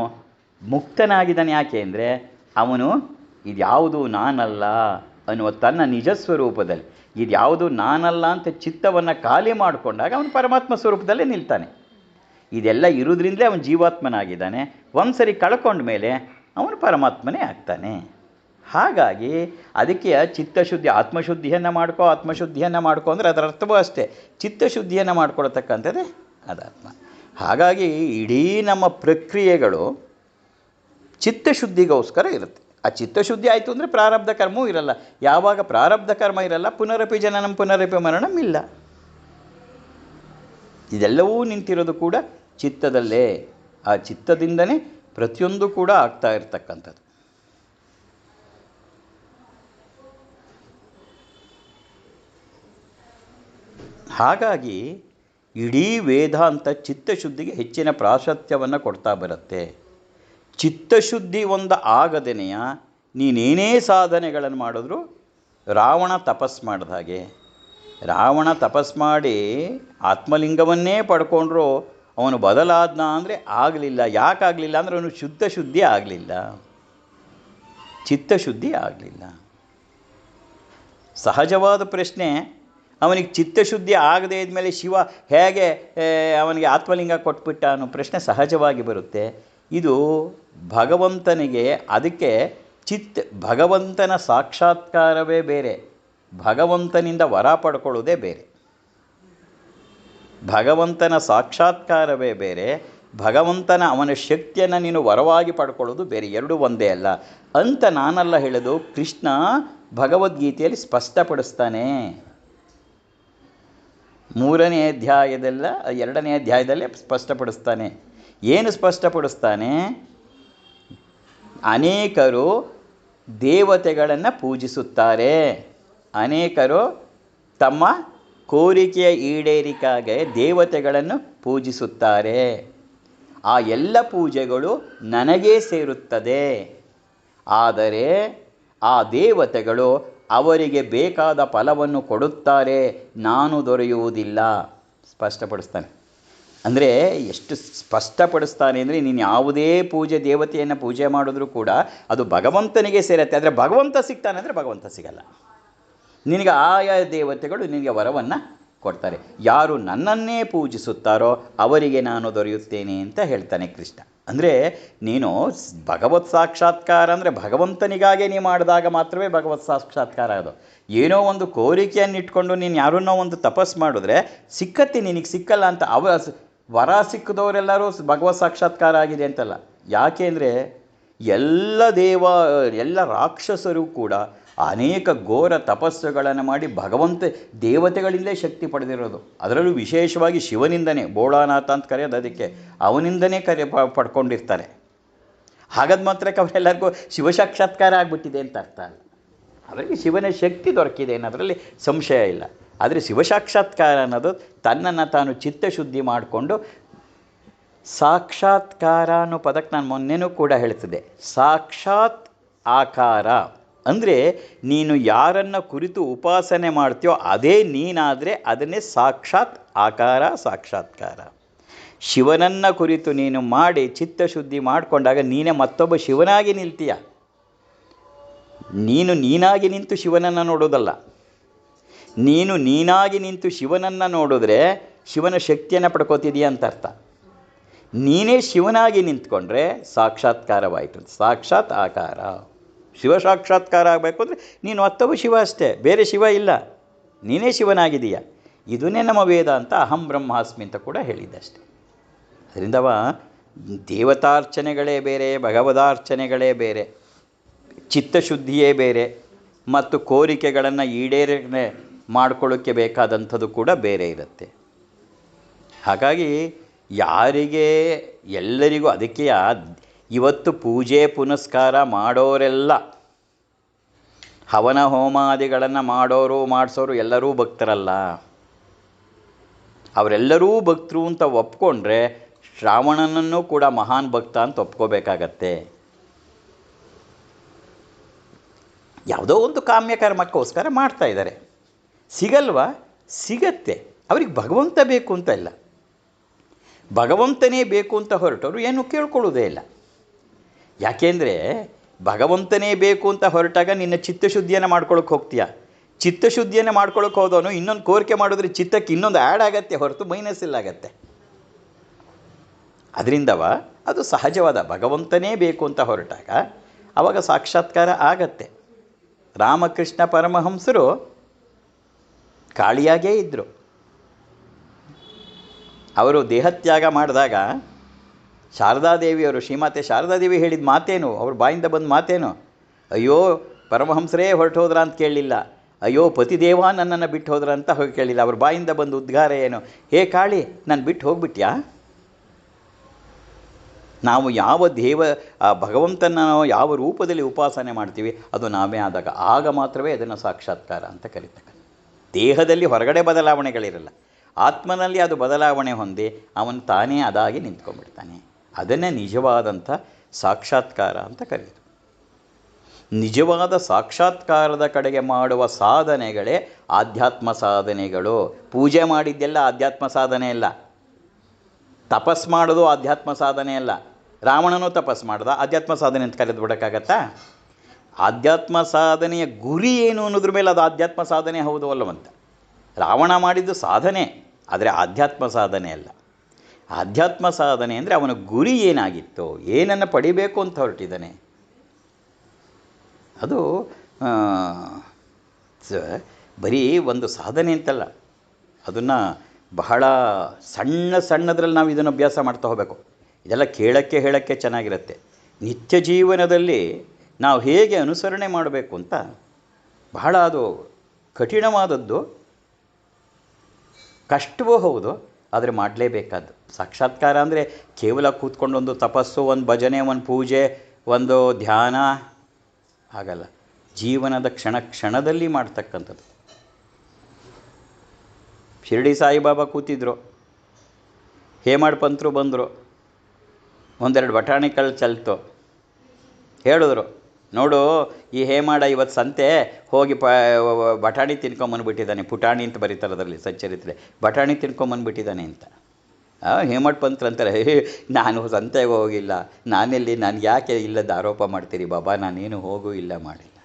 [SPEAKER 1] ಮುಕ್ತನಾಗಿದ್ದಾನೆ ಯಾಕೆ ಅಂದರೆ, ಅವನು ಇದ್ಯಾವುದು ನಾನಲ್ಲ ಅನ್ನುವ ತನ್ನ ನಿಜ ಸ್ವರೂಪದಲ್ಲಿ. ಇದು ಯಾವುದು ನಾನಲ್ಲ ಅಂತ ಚಿತ್ತವನ್ನು ಖಾಲಿ ಮಾಡಿಕೊಂಡಾಗ ಅವನು ಪರಮಾತ್ಮ ಸ್ವರೂಪದಲ್ಲೇ ನಿಲ್ತಾನೆ. ಇದೆಲ್ಲ ಇರೋದ್ರಿಂದಲೇ ಅವನು ಜೀವಾತ್ಮನಾಗಿದ್ದಾನೆ. ಒಂದು ಸರಿ ಕಳ್ಕೊಂಡ ಮೇಲೆ ಅವನು ಪರಮಾತ್ಮನೇ ಆಗ್ತಾನೆ. ಹಾಗಾಗಿ ಅದಕ್ಕೆ ಚಿತ್ತಶುದ್ಧಿ, ಆತ್ಮಶುದ್ಧಿಯನ್ನು ಮಾಡ್ಕೋ ಆತ್ಮಶುದ್ಧಿಯನ್ನು ಮಾಡ್ಕೋ ಅಂದರೆ ಅದರ ಅರ್ಥವೂ ಅಷ್ಟೇ. ಚಿತ್ತಶುದ್ಧಿಯನ್ನು ಮಾಡ್ಕೊಳ್ತಕ್ಕಂಥದ್ದೇ ಅದಾತ್ಮ. ಹಾಗಾಗಿ ಇಡೀ ನಮ್ಮ ಪ್ರಕ್ರಿಯೆಗಳು ಚಿತ್ತಶುದ್ಧಿಗೋಸ್ಕರ ಇರುತ್ತೆ. ಆ ಚಿತ್ತಶುದ್ಧಿ ಆಯಿತು ಅಂದರೆ ಪ್ರಾರಬ್ಧ ಕರ್ಮವೂ ಇರಲ್ಲ. ಯಾವಾಗ ಪ್ರಾರಬ್ಧ ಕರ್ಮ ಇರಲ್ಲ, ಪುನರಪಿ ಜನನಂ, ಪುನರಪಿ ಮರಣಂ ಇಲ್ಲ. ಇದೆಲ್ಲವೂ ನಿಂತಿರೋದು ಕೂಡ ಚಿತ್ತದಲ್ಲೇ, ಆ ಚಿತ್ತದಿಂದನೇ ಪ್ರತಿಯೊಂದು ಕೂಡ ಆಗ್ತಾ ಇರತಕ್ಕಂಥದ್ದು. ಹಾಗಾಗಿ ಇಡೀ ವೇದಾಂತ ಚಿತ್ತಶುದ್ಧಿಗೆ ಹೆಚ್ಚಿನ ಪ್ರಾಶಸ್ತ್ಯವನ್ನು ಕೊಡ್ತಾ ಬರುತ್ತೆ. ಚಿತ್ತಶುದ್ಧಿ ಒಂದು ಆಗದನೆಯ ನೀನೇನೇ ಸಾಧನೆಗಳನ್ನು ಮಾಡಿದ್ರು ರಾವಣ ತಪಸ್ ಮಾಡಿದ ಹಾಗೆ. ರಾವಣ ತಪಸ್ ಮಾಡಿ ಆತ್ಮಲಿಂಗವನ್ನೇ ಪಡ್ಕೊಂಡ್ರು ಅವನು ಬದಲಾದ್ನ ಅಂದರೆ ಆಗಲಿಲ್ಲ. ಯಾಕಾಗಲಿಲ್ಲ ಅಂದರೆ ಅವನು ಶುದ್ಧ ಶುದ್ಧಿ ಆಗಲಿಲ್ಲ. ಚಿತ್ತಶುದ್ಧಿ ಆಗಲಿಲ್ಲ. ಸಹಜವಾದ ಪ್ರಶ್ನೆ, ಅವನಿಗೆ ಚಿತ್ತಶುದ್ಧಿ ಆಗದೇ ಇದ್ಮೇಲೆ ಶಿವ ಹೇಗೆ ಅವನಿಗೆ ಆತ್ಮಲಿಂಗ ಕೊಟ್ಬಿಟ್ಟ ಅನ್ನೋ ಪ್ರಶ್ನೆ ಸಹಜವಾಗಿ ಬರುತ್ತೆ. ಇದು ಭಗವಂತನಿಗೆ, ಅದಕ್ಕೆ ಚಿತ್ ಭಗವಂತನ ಸಾಕ್ಷಾತ್ಕಾರವೇ ಬೇರೆ. ಭಗವಂತನಿಂದ ವರ ಪಡ್ಕೊಳ್ಳೋದೇ ಬೇರೆ. ಭಗವಂತನ ಸಾಕ್ಷಾತ್ಕಾರವೇ ಬೇರೆ. ಭಗವಂತನ ಅವನ ಶಕ್ತಿಯನ್ನು ನೀನು ವರವಾಗಿ ಪಡ್ಕೊಳ್ಳೋದು ಬೇರೆ, ಎರಡೂ ಒಂದೇ ಅಲ್ಲ. ಅಂತ ನಾನಲ್ಲ ಹೇಳೋದು ಕೃಷ್ಣ ಭಗವದ್ಗೀತೆಯಲ್ಲಿ ಸ್ಪಷ್ಟಪಡಿಸ್ತಾನೆ. ಮೂರನೇ ಅಧ್ಯಾಯದಲ್ಲ, ಎರಡನೇ ಅಧ್ಯಾಯದಲ್ಲೇ ಸ್ಪಷ್ಟಪಡಿಸ್ತಾನೆ. ಏನು ಸ್ಪಷ್ಟಪಡಿಸ್ತಾನೆ? ಅನೇಕರು ದೇವತೆಗಳನ್ನು ಪೂಜಿಸುತ್ತಾರೆ. ಅನೇಕರು ತಮ್ಮ ಕೋರಿಕೆಯ ಈಡೇರಿಕಾಗೆ ದೇವತೆಗಳನ್ನು ಪೂಜಿಸುತ್ತಾರೆ. ಆ ಎಲ್ಲ ಪೂಜೆಗಳು ನನಗೇ ಸೇರುತ್ತದೆ. ಆದರೆ ಆ ದೇವತೆಗಳು ಅವರಿಗೆ ಬೇಕಾದ ಫಲವನ್ನು ಕೊಡುತ್ತಾರೆ. ನಾನು ದೊರೆಯುವುದಿಲ್ಲ. ಸ್ಪಷ್ಟಪಡಿಸ್ತಾನೆ. ಅಂದರೆ ಎಷ್ಟು ಸ್ಪಷ್ಟಪಡಿಸ್ತಾನೆ ಅಂದರೆ ನೀನು ಯಾವುದೇ ಪೂಜೆ ದೇವತೆಯನ್ನು ಪೂಜೆ ಮಾಡಿದ್ರೂ ಕೂಡ ಅದು ಭಗವಂತನಿಗೆ ಸೇರುತ್ತೆ. ಆದರೆ ಭಗವಂತ ಸಿಗ್ತಾನೆ ಅಂದರೆ ಭಗವಂತ ಸಿಗಲ್ಲ. ನಿನಗೆ ಆಯಾ ದೇವತೆಗಳು ನಿನಗೆ ವರವನ್ನು ಕೊಡ್ತಾರೆ. ಯಾರು ನನ್ನನ್ನೇ ಪೂಜಿಸುತ್ತಾರೋ ಅವರಿಗೆ ನಾನು ದೊರೆಯುತ್ತೇನೆ ಅಂತ ಹೇಳ್ತಾನೆ ಕೃಷ್ಣ. ಅಂದರೆ ನೀನು ಭಗವತ್ ಸಾಕ್ಷಾತ್ಕಾರ ಅಂದರೆ ಭಗವಂತನಿಗಾಗಿ ನೀ ಮಾಡಿದಾಗ ಮಾತ್ರವೇ ಭಗವತ್ ಸಾಕ್ಷಾತ್ಕಾರ ಅದು. ಏನೋ ಒಂದು ಕೋರಿಕೆಯನ್ನು ಇಟ್ಕೊಂಡು ನೀನು ಯಾರನ್ನೋ ಒಂದು ತಪಸ್ ಮಾಡಿದ್ರೆ ಸಿಕ್ಕತ್ತೆ ನಿನಗೆ ಸಿಕ್ಕಲ್ಲ ಅಂತ. ಅವ ಸ್- ವರ ಸಿಕ್ಕದವರೆಲ್ಲರೂ ಭಗವತ್ ಸಾಕ್ಷಾತ್ಕಾರ ಆಗಿದೆ ಅಂತಲ್ಲ. ಯಾಕೆ ಅಂದರೆ ಎಲ್ಲ ದೇವ ಎಲ್ಲ ರಾಕ್ಷಸರು ಕೂಡ ಅನೇಕ ಘೋರ ತಪಸ್ಸುಗಳನ್ನು ಮಾಡಿ ಭಗವಂತ ದೇವತೆಗಳಿಂದಲೇ ಶಕ್ತಿ ಪಡೆದಿರೋದು. ಅದರಲ್ಲೂ ವಿಶೇಷವಾಗಿ ಶಿವನಿಂದನೇ, ಬೋಳಾನಾಥ ಅಂತ ಕರೆಯೋದು ಅದಕ್ಕೆ. ಅವನಿಂದನೇ ಕರೆ ಪ- ಪಡ್ಕೊಂಡಿರ್ತಾರೆ. ಹಾಗಾದ ಮಾತ್ರಕ್ಕೆ ಅವರೆಲ್ಲರಿಗೂ ಶಿವ ಸಾಕ್ಷಾತ್ಕಾರ ಆಗಿಬಿಟ್ಟಿದೆ ಅಂತ ಅರ್ಥ ಅಲ್ಲ. ಅದರಲ್ಲಿ ಶಿವನ ಶಕ್ತಿ ದೊರಕಿದೆ ಅನ್ನೋದರಲ್ಲಿ ಸಂಶಯ ಇಲ್ಲ. ಆದರೆ ಶಿವ ಸಾಕ್ಷಾತ್ಕಾರ ಅನ್ನೋದು ತನ್ನನ್ನು ತಾನು ಚಿತ್ತಶುದ್ಧಿ ಮಾಡಿಕೊಂಡು ಸಾಕ್ಷಾತ್ಕಾರ ಅನ್ನೋ ಪದಕ್ಕೆ ನಾನು ಮೊನ್ನೆನೂ ಕೂಡ ಹೇಳ್ತಿದ್ದೆ. ಸಾಕ್ಷಾತ್ ಆಕಾರ. ಅಂದರೆ ನೀನು ಯಾರನ್ನು ಕುರಿತು ಉಪಾಸನೆ ಮಾಡ್ತೀಯೋ ಅದೇ ನೀನಾದರೆ ಅದನ್ನೇ ಸಾಕ್ಷಾತ್ ಆಕಾರ, ಸಾಕ್ಷಾತ್ಕಾರ. ಶಿವನನ್ನು ಕುರಿತು ನೀನು ಮಾಡಿ ಚಿತ್ತಶುದ್ಧಿ ಮಾಡಿಕೊಂಡಾಗ ನೀನೇ ಮತ್ತೊಬ್ಬ ಶಿವನಾಗಿ ನಿಲ್ತೀಯ. ನೀನು ನೀನಾಗಿ ನಿಂತು ಶಿವನನ್ನು ನೋಡೋದಲ್ಲ. ನೀನು ನೀನಾಗಿ ನಿಂತು ಶಿವನನ್ನು ನೋಡಿದ್ರೆ ಶಿವನ ಶಕ್ತಿಯನ್ನು ಪಡ್ಕೋತಿದೀಯ ಅಂತ ಅರ್ಥ. ನೀನೇ ಶಿವನಾಗಿ ನಿಂತ್ಕೊಂಡ್ರೆ ಸಾಕ್ಷಾತ್ಕಾರವಾಯಿತು. ಸಾಕ್ಷಾತ್ ಆಕಾರ. ಶಿವ ಸಾಕ್ಷಾತ್ಕಾರ ಆಗಬೇಕು ಅಂದರೆ ನೀನು ಅತ್ತವು ಶಿವ ಅಷ್ಟೇ, ಬೇರೆ ಶಿವ ಇಲ್ಲ. ನೀನೇ ಶಿವನಾಗಿದೀಯ ಇದನ್ನೇ ನಮ್ಮ ವೇದ ಅಂತ ಅಹಂ ಬ್ರಹ್ಮಾಸ್ಮಿ ಅಂತ ಕೂಡ ಹೇಳಿದ್ದಷ್ಟೆ ಅದರಿಂದವ ದೇವತಾರ್ಚನೆಗಳೇ ಬೇರೆ, ಭಗವದಾರ್ಚನೆಗಳೇ ಬೇರೆ, ಚಿತ್ತಶುದ್ಧಿಯೇ ಬೇರೆ, ಮತ್ತು ಕೋರಿಕೆಗಳನ್ನು ಈಡೇರಣೆ ಮಾಡ್ಕೊಳ್ಳೋಕ್ಕೆ ಬೇಕಾದಂಥದ್ದು ಕೂಡ ಬೇರೆ ಇರುತ್ತೆ. ಹಾಗಾಗಿ ಯಾರಿಗೆ ಎಲ್ಲರಿಗೂ ಅದಕ್ಕೆ ಇವತ್ತು ಪೂಜೆ ಪುನಸ್ಕಾರ ಮಾಡೋರೆಲ್ಲ ಹವನ ಹೋಮಾದಿಗಳನ್ನು ಮಾಡೋರು, ಮಾಡಿಸೋರು ಎಲ್ಲರೂ ಭಕ್ತರಲ್ಲ. ಅವರೆಲ್ಲರೂ ಭಕ್ತರು ಅಂತ ಒಪ್ಕೊಂಡ್ರೆ ಶ್ರಾವಣನನ್ನು ಕೂಡ ಮಹಾನ್ ಭಕ್ತ ಅಂತ ಒಪ್ಕೋಬೇಕಾಗತ್ತೆ. ಯಾವುದೋ ಒಂದು ಕಾಮ್ಯ ಕರ್ಮಕ್ಕೋಸ್ಕರ ಮಾಡ್ತಾ ಇದ್ದಾರೆ. ಸಿಗಲ್ವಾ? ಸಿಗತ್ತೆ. ಅವ್ರಿಗೆ ಭಗವಂತ ಬೇಕು ಅಂತ ಇಲ್ಲ. ಭಗವಂತನೇ ಬೇಕು ಅಂತ ಹೊರಟವರು ಏನು ಕೇಳ್ಕೊಳ್ಳೋದೇ ಇಲ್ಲ. ಯಾಕೆಂದರೆ ಭಗವಂತನೇ ಬೇಕು ಅಂತ ಹೊರಟಾಗ ನಿನ್ನ ಚಿತ್ತಶುದ್ಧಿಯನ್ನು ಮಾಡ್ಕೊಳಕ್ಕೆ ಹೋಗ್ತೀಯ. ಚಿತ್ತಶುದ್ಧಿಯನ್ನು ಮಾಡ್ಕೊಳಕ್ಕೆ ಹೋದವನು ಇನ್ನೊಂದು ಕೋರಿಕೆ ಮಾಡಿದ್ರೆ ಚಿತ್ತಕ್ಕೆ ಇನ್ನೊಂದು ಆ್ಯಡ್ ಆಗತ್ತೆ ಹೊರತು ಮೈನಸ್ ಇಲ್ಲ ಆಗತ್ತೆ. ಅದರಿಂದವ ಅದು ಸಹಜವಾದ ಭಗವಂತನೇ ಬೇಕು ಅಂತ ಹೊರಟಾಗ ಆವಾಗ ಸಾಕ್ಷಾತ್ಕಾರ ಆಗತ್ತೆ. ರಾಮಕೃಷ್ಣ ಪರಮಹಂಸರು ಕಾಳಿಯಾಗೇ ಇದ್ದರು ಅವರು ದೇಹತ್ಯಾಗ ಮಾಡಿದಾಗ ಶಾರದಾದೇವಿಯವರು, ಶ್ರೀಮಾತೆ ಶಾರದಾದೇವಿ ಹೇಳಿದ ಮಾತೇನು? ಅವ್ರ ಬಾಯಿಂದ ಬಂದ ಮಾತೇನು? ಅಯ್ಯೋ, ಪರಮಹಂಸರೇ ಹೊರಟು ಹೋದ್ರ ಅಂತ ಕೇಳಲಿಲ್ಲ. ಅಯ್ಯೋ, ಪತಿದೇವ ನನ್ನನ್ನು ಬಿಟ್ಟು ಹೋದ್ರ ಅಂತ ಹೋಗಿ ಕೇಳಿಲ್ಲ ಅವ್ರ ಬಾಯಿಂದ ಬಂದ ಉದ್ಗಾರ ಏನು? ಹೇ ಕಾಳಿ, ನಾನು ಬಿಟ್ಟು ಹೋಗ್ಬಿಟ್ಯಾ? ನಾವು ಯಾವ ದೇವ, ಆ ಭಗವಂತನ ನಾವು ಯಾವ ರೂಪದಲ್ಲಿ ಉಪಾಸನೆ ಮಾಡ್ತೀವಿ, ಅದು ನಾವೇ ಆದಾಗ ಆಗ ಮಾತ್ರವೇ ಅದನ್ನು ಸಾಕ್ಷಾತ್ಕಾರ ಅಂತ ಕರೀತಕ್ಕ. ದೇಹದಲ್ಲಿ ಹೊರಗಡೆ ಬದಲಾವಣೆಗಳಿರಲ್ಲ. ಆತ್ಮನಲ್ಲಿ ಅದು ಬದಲಾವಣೆ ಹೊಂದಿ ಅವನು ತಾನೇ ಅದಾಗಿ ನಿಂತ್ಕೊಂಡ್ಬಿಡ್ತಾನೆ. ಅದನ್ನೇ ನಿಜವಾದಂಥ ಸಾಕ್ಷಾತ್ಕಾರ ಅಂತ ಕರೆಯೋದು ನಿಜವಾದ ಸಾಕ್ಷಾತ್ಕಾರದ ಕಡೆಗೆ ಮಾಡುವ ಸಾಧನೆಗಳೇ ಆಧ್ಯಾತ್ಮ ಸಾಧನೆಗಳು. ಪೂಜೆ ಮಾಡಿದ್ದೆಲ್ಲ ಆಧ್ಯಾತ್ಮ ಸಾಧನೆ ಅಲ್ಲ. ತಪಸ್ ಮಾಡೋದು ಆಧ್ಯಾತ್ಮ ಸಾಧನೆ ಅಲ್ಲ. ರಾವಣನೂ ತಪಸ್ ಮಾಡ್ದ, ಆಧ್ಯಾತ್ಮ ಸಾಧನೆ ಅಂತ ಕರೆದು ಬಿಡೋಕ್ಕಾಗತ್ತಾ? ಆಧ್ಯಾತ್ಮ ಸಾಧನೆಯ ಗುರಿ ಏನು ಅನ್ನೋದ್ರ ಮೇಲೆ ಅದು ಆಧ್ಯಾತ್ಮ ಸಾಧನೆ ಹೌದು ಅಲ್ಲವಂತ. ರಾವಣ ಮಾಡಿದ್ದು ಸಾಧನೆ, ಆದರೆ ಆಧ್ಯಾತ್ಮ ಸಾಧನೆ ಅಲ್ಲ. ಆಧ್ಯಾತ್ಮ ಸಾಧನೆ ಅಂದರೆ ಅವನ ಗುರಿ ಏನಾಗಿತ್ತು, ಏನನ್ನು ಪಡಿಬೇಕು ಅಂತ ಹೊರಟಿದ್ದಾನೆ. ಅದು ಬರೀ ಒಂದು ಸಾಧನೆ ಅಂತಲ್ಲ. ಅದನ್ನು ಬಹಳ ಸಣ್ಣ ಸಣ್ಣದ್ರಲ್ಲಿ ನಾವು ಇದನ್ನು ಅಭ್ಯಾಸ ಮಾಡ್ತಾ ಹೋಗಬೇಕು. ಇದೆಲ್ಲ ಕೇಳೋಕ್ಕೆ ಹೇಳೋಕ್ಕೆ ಚೆನ್ನಾಗಿರುತ್ತೆ. ನಿತ್ಯ ಜೀವನದಲ್ಲಿ ನಾವು ಹೇಗೆ ಅನುಸರಣೆ ಮಾಡಬೇಕು ಅಂತ ಬಹಳ ಅದು ಕಠಿಣವಾದದ್ದು. ಕಷ್ಟವೂ ಹೌದು ಆದರೆ ಮಾಡಲೇಬೇಕಾದ್ದು. ಸಾಕ್ಷಾತ್ಕಾರ ಅಂದರೆ ಕೇವಲ ಕೂತ್ಕೊಂಡು ಒಂದು ತಪಸ್ಸು, ಒಂದು ಭಜನೆ, ಒಂದು ಪೂಜೆ, ಒಂದು ಧ್ಯಾನ ಆಗಲ್ಲ ಜೀವನದ ಕ್ಷಣ ಕ್ಷಣದಲ್ಲಿ ಮಾಡ್ತಕ್ಕಂಥದ್ದು. ಶಿರಡಿ ಸಾಯಿಬಾಬಾ ಕೂತಿದ್ರು. ಹೇಮಾಡ್ ಪಂತರು ಬಂದರು. ಒಂದೆರಡು ಬಟಾಣಿ ಕಲ್ಲು ಚಲ್ತು. ಹೇಳಿದ್ರು ನೋಡು, ಈ ಹೇಮಾಡ ಇವತ್ತು ಸಂತೆ, ಹೋಗಿ ಪ, ಬಟಾಣಿ ತಿನ್ಕೊಂಬಂದ್ಬಿಟ್ಟಿದ್ದಾನೆ ಪುಟಾಣಿ ಅಂತ ಬರೀತಾರೆ ಅದರಲ್ಲಿ ಸಚ್ಚರಿತ್ರೆ ಬಟಾಣಿ ತಿನ್ಕೊಂಬಂದ್ಬಿಟ್ಟಿದ್ದಾನೆ ಅಂತ. ಹೇಮಠ್ ಪಂತ್ರ ಅಂತಾರೆ, ಹೇ, ನಾನು ಸಂತೆಗೆ ಹೋಗಿಲ್ಲ. ನಾನೆಲ್ಲಿ, ನಾನು ಯಾಕೆ ಇಲ್ಲದ ಆರೋಪ ಮಾಡ್ತೀರಿ? ಬಾಬಾ, ನಾನೇನು ಹೋಗು ಇಲ್ಲ ಮಾಡಿಲ್ಲ.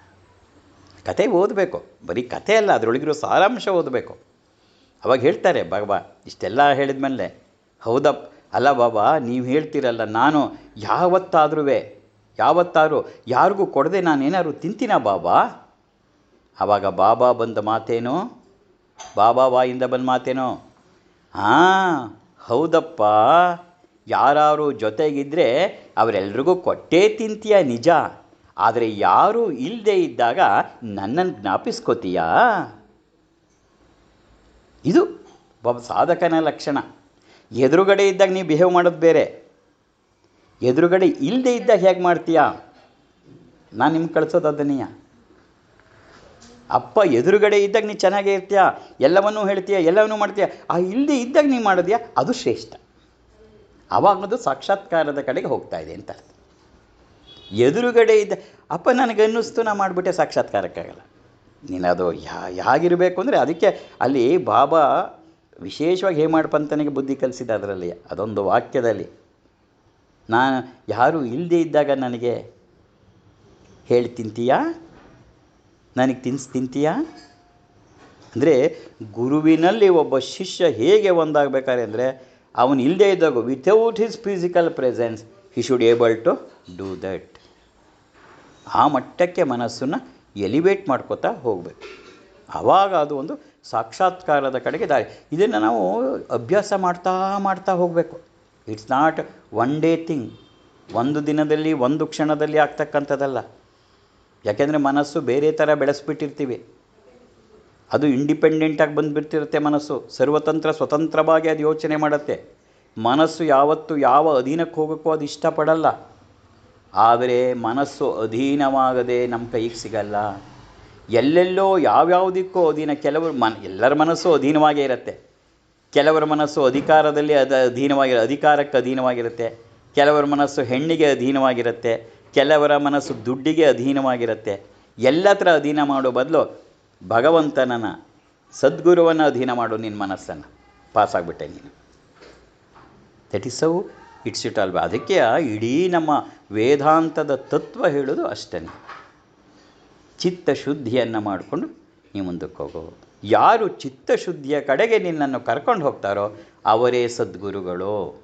[SPEAKER 1] ಕತೆ ಓದಬೇಕು. ಬರೀ ಕತೆ ಅಲ್ಲ, ಅದರೊಳಗಿರೋ ಸಾರಾಂಶ ಓದಬೇಕು. ಅವಾಗ ಹೇಳ್ತಾರೆ, ಬಾಬಾ, ಇಷ್ಟೆಲ್ಲ ಹೇಳಿದ್ಮೇಲೆ ಹೌದಪ್ಪ ಅಲ್ಲ ಬಾಬಾ, ನೀವು ಹೇಳ್ತೀರಲ್ಲ, ನಾನು ಯಾವತ್ತಾದ್ರೂ ಯಾವತ್ತಾರು ಯಾರಿಗೂ ಕೊಡದೆ ನಾನೇನಾದ್ರು ತಿಂತೀನ ಬಾಬಾ? ಆವಾಗ ಬಾಬಾ ಬಂದ ಮಾತೇನು? ಬಾಬಾ ಬಾಯಿಂದ ಬಂದ ಮಾತೇನು? ಹಾಂ, ಹೌದಪ್ಪ. ಯಾರು ಜೊತೆಗಿದ್ದರೆ ಅವರೆಲ್ರಿಗೂ ಕೊಟ್ಟೇ ತಿಂತೀಯ ನಿಜ? ಆದರೆ ಯಾರೂ ಇಲ್ಲದೆ ಇದ್ದಾಗ ನನ್ನನ್ನು ಜ್ಞಾಪಿಸ್ಕೋತೀಯಾ? ಇದು ಒಬ್ಬ ಸಾಧಕನ ಲಕ್ಷಣ. ಎದುರುಗಡೆ ಇದ್ದಾಗ ನೀವು ಬಿಹೇವ್ ಮಾಡೋದು ಬೇರೆ. ಎದುರುಗಡೆ ಇಲ್ಲದೆ ಇದ್ದಾಗ ಹೇಗೆ ಮಾಡ್ತೀಯಾ? ನಾನು ನಿಮ್ಗೆ ಕಳಿಸೋದು ಅದನ್ನೆಯ? ಅಪ್ಪ ಎದುರುಗಡೆ ಇದ್ದಾಗ ನೀ ಚೆನ್ನಾಗೇ ಇರ್ತೀಯ, ಎಲ್ಲವನ್ನೂ ಹೇಳ್ತೀಯ, ಎಲ್ಲವನ್ನೂ ಮಾಡ್ತೀಯ, ಆ ಇಲ್ಲದೆ ಇದ್ದಾಗ ನೀ ಮಾಡಿದ್ಯಾ? ಅದು ಶ್ರೇಷ್ಠ. ಆವಾಗ ಅದು ಸಾಕ್ಷಾತ್ಕಾರದ ಕಡೆಗೆ ಹೋಗ್ತಾ ಇದೆ ಅಂತ ಅರ್ಥ. ಎದುರುಗಡೆ ಇದ್ದ, ಅಪ್ಪ ನನಗೆ ಅನ್ನಿಸ್ತು ನಾ ಮಾಡಿಬಿಟ್ಟೆ, ಸಾಕ್ಷಾತ್ಕಾರಕ್ಕಾಗಲ್ಲ. ನೀನು ಅದು ಯಾ ಹೇಗಿರಬೇಕು ಅಂದರೆ ಅದಕ್ಕೆ ಅಲ್ಲಿ ಬಾಬಾ ವಿಶೇಷವಾಗಿ ಹೇಮಾಡ್ಪ ಅಂತ ನನಗೆ ಬುದ್ಧಿ ಕಲಿಸಿದ ಅದರಲ್ಲಿ, ಅದೊಂದು ವಾಕ್ಯದಲ್ಲಿ. ನಾನು ಯಾರು ಇಲ್ಲದೆ ಇದ್ದಾಗ ನನಗೆ ಹೇಳಿ ತಿಂತೀಯಾ? ನನಗೆ ತಿನ್ಸಿ ತಿಂತೀಯಾ? ಅಂದರೆ ಗುರುವಿನಲ್ಲಿ ಒಬ್ಬ ಶಿಷ್ಯ ಹೇಗೆ ಒಂದಾಗಬೇಕಾದ್ರೆ ಅಂದರೆ ಅವನು ಇಲ್ಲದೇ ಇದ್ದಾಗ without his physical presence he should able to do that ಆ ಮಟ್ಟಕ್ಕೆ ಮನಸ್ಸನ್ನು ಎಲಿವೇಟ್ ಮಾಡ್ಕೋತಾ ಹೋಗಬೇಕು. ಆವಾಗ ಅದು ಒಂದು ಸಾಕ್ಷಾತ್ಕಾರದ ಕಡೆಗೆ ದಾರಿ. ಇದನ್ನು ನಾವು ಅಭ್ಯಾಸ ಮಾಡ್ತಾ ಮಾಡ್ತಾ ಹೋಗಬೇಕು. It's not one day thing ಒಂದು ದಿನದಲ್ಲಿ, ಒಂದು ಕ್ಷಣದಲ್ಲಿ ಆಗ್ತಕ್ಕಂಥದ್ದಲ್ಲ. ಯಾಕೆಂದರೆ ಮನಸ್ಸು ಬೇರೆ ಥರ ಬೆಳೆಸ್ಬಿಟ್ಟಿರ್ತೀವಿ. ಅದು ಇಂಡಿಪೆಂಡೆಂಟಾಗಿ ಬಂದುಬಿಡ್ತಿರುತ್ತೆ ಮನಸ್ಸು. ಸರ್ವತಂತ್ರ, ಸ್ವತಂತ್ರವಾಗಿ ಅದು ಯೋಚನೆ ಮಾಡುತ್ತೆ. ಮನಸ್ಸು ಯಾವತ್ತು, ಯಾವ ಅಧೀನಕ್ಕೆ ಹೋಗೋಕ್ಕೂ ಅದು ಇಷ್ಟಪಡಲ್ಲ. ಆದರೆ ಮನಸ್ಸು ಅಧೀನವಾಗದೆ ನಮ್ಮ ಕೈಗೆ ಸಿಗಲ್ಲ. ಎಲ್ಲೆಲ್ಲೋ ಯಾವ್ಯಾವುದಕ್ಕೂ ಅಧೀನ ಕೆಲವರು ಮನ್, ಎಲ್ಲರ ಮನಸ್ಸು ಅಧೀನವಾಗೇ ಇರುತ್ತೆ. ಕೆಲವರ ಮನಸ್ಸು ಅಧಿಕಾರದಲ್ಲಿ ಅದ ಅಧೀನವಾಗಿರ, ಅಧಿಕಾರಕ್ಕೆ ಅಧೀನವಾಗಿರುತ್ತೆ. ಕೆಲವರ ಮನಸ್ಸು ಹೆಣ್ಣಿಗೆ ಅಧೀನವಾಗಿರುತ್ತೆ. ಕೆಲವರ ಮನಸ್ಸು ದುಡ್ಡಿಗೆ ಅಧೀನವಾಗಿರುತ್ತೆ. ಎಲ್ಲತ್ರ ಅಧೀನ ಮಾಡೋ ಬದಲು ಭಗವಂತನನ್ನು, ಸದ್ಗುರುವನ್ನು ಅಧೀನ ಮಾಡು ನಿನ್ನ ಮನಸ್ಸನ್ನು. ಪಾಸಾಗ್ಬಿಟ್ಟೆ ನೀನು. That is so it's it ಅಲ್ವಾ ಅದಕ್ಕೆ ಇಡೀ ನಮ್ಮ ವೇದಾಂತದ ತತ್ವ ಹೇಳೋದು ಅಷ್ಟೇ ಚಿತ್ತ ಶುದ್ಧಿಯನ್ನು ಮಾಡಿಕೊಂಡು ನೀವು ಮುಂದಕ್ಕೆ ಹೋಗೋ. ಯಾರು ಚಿತ್ತಶುದ್ಧಿಯ ಕಡೆಗೆ ನಿನ್ನನ್ನು ಕರ್ಕೊಂಡು ಹೋಗ್ತಾರೋ ಅವರೇ ಸದ್ಗುರುಗಳು.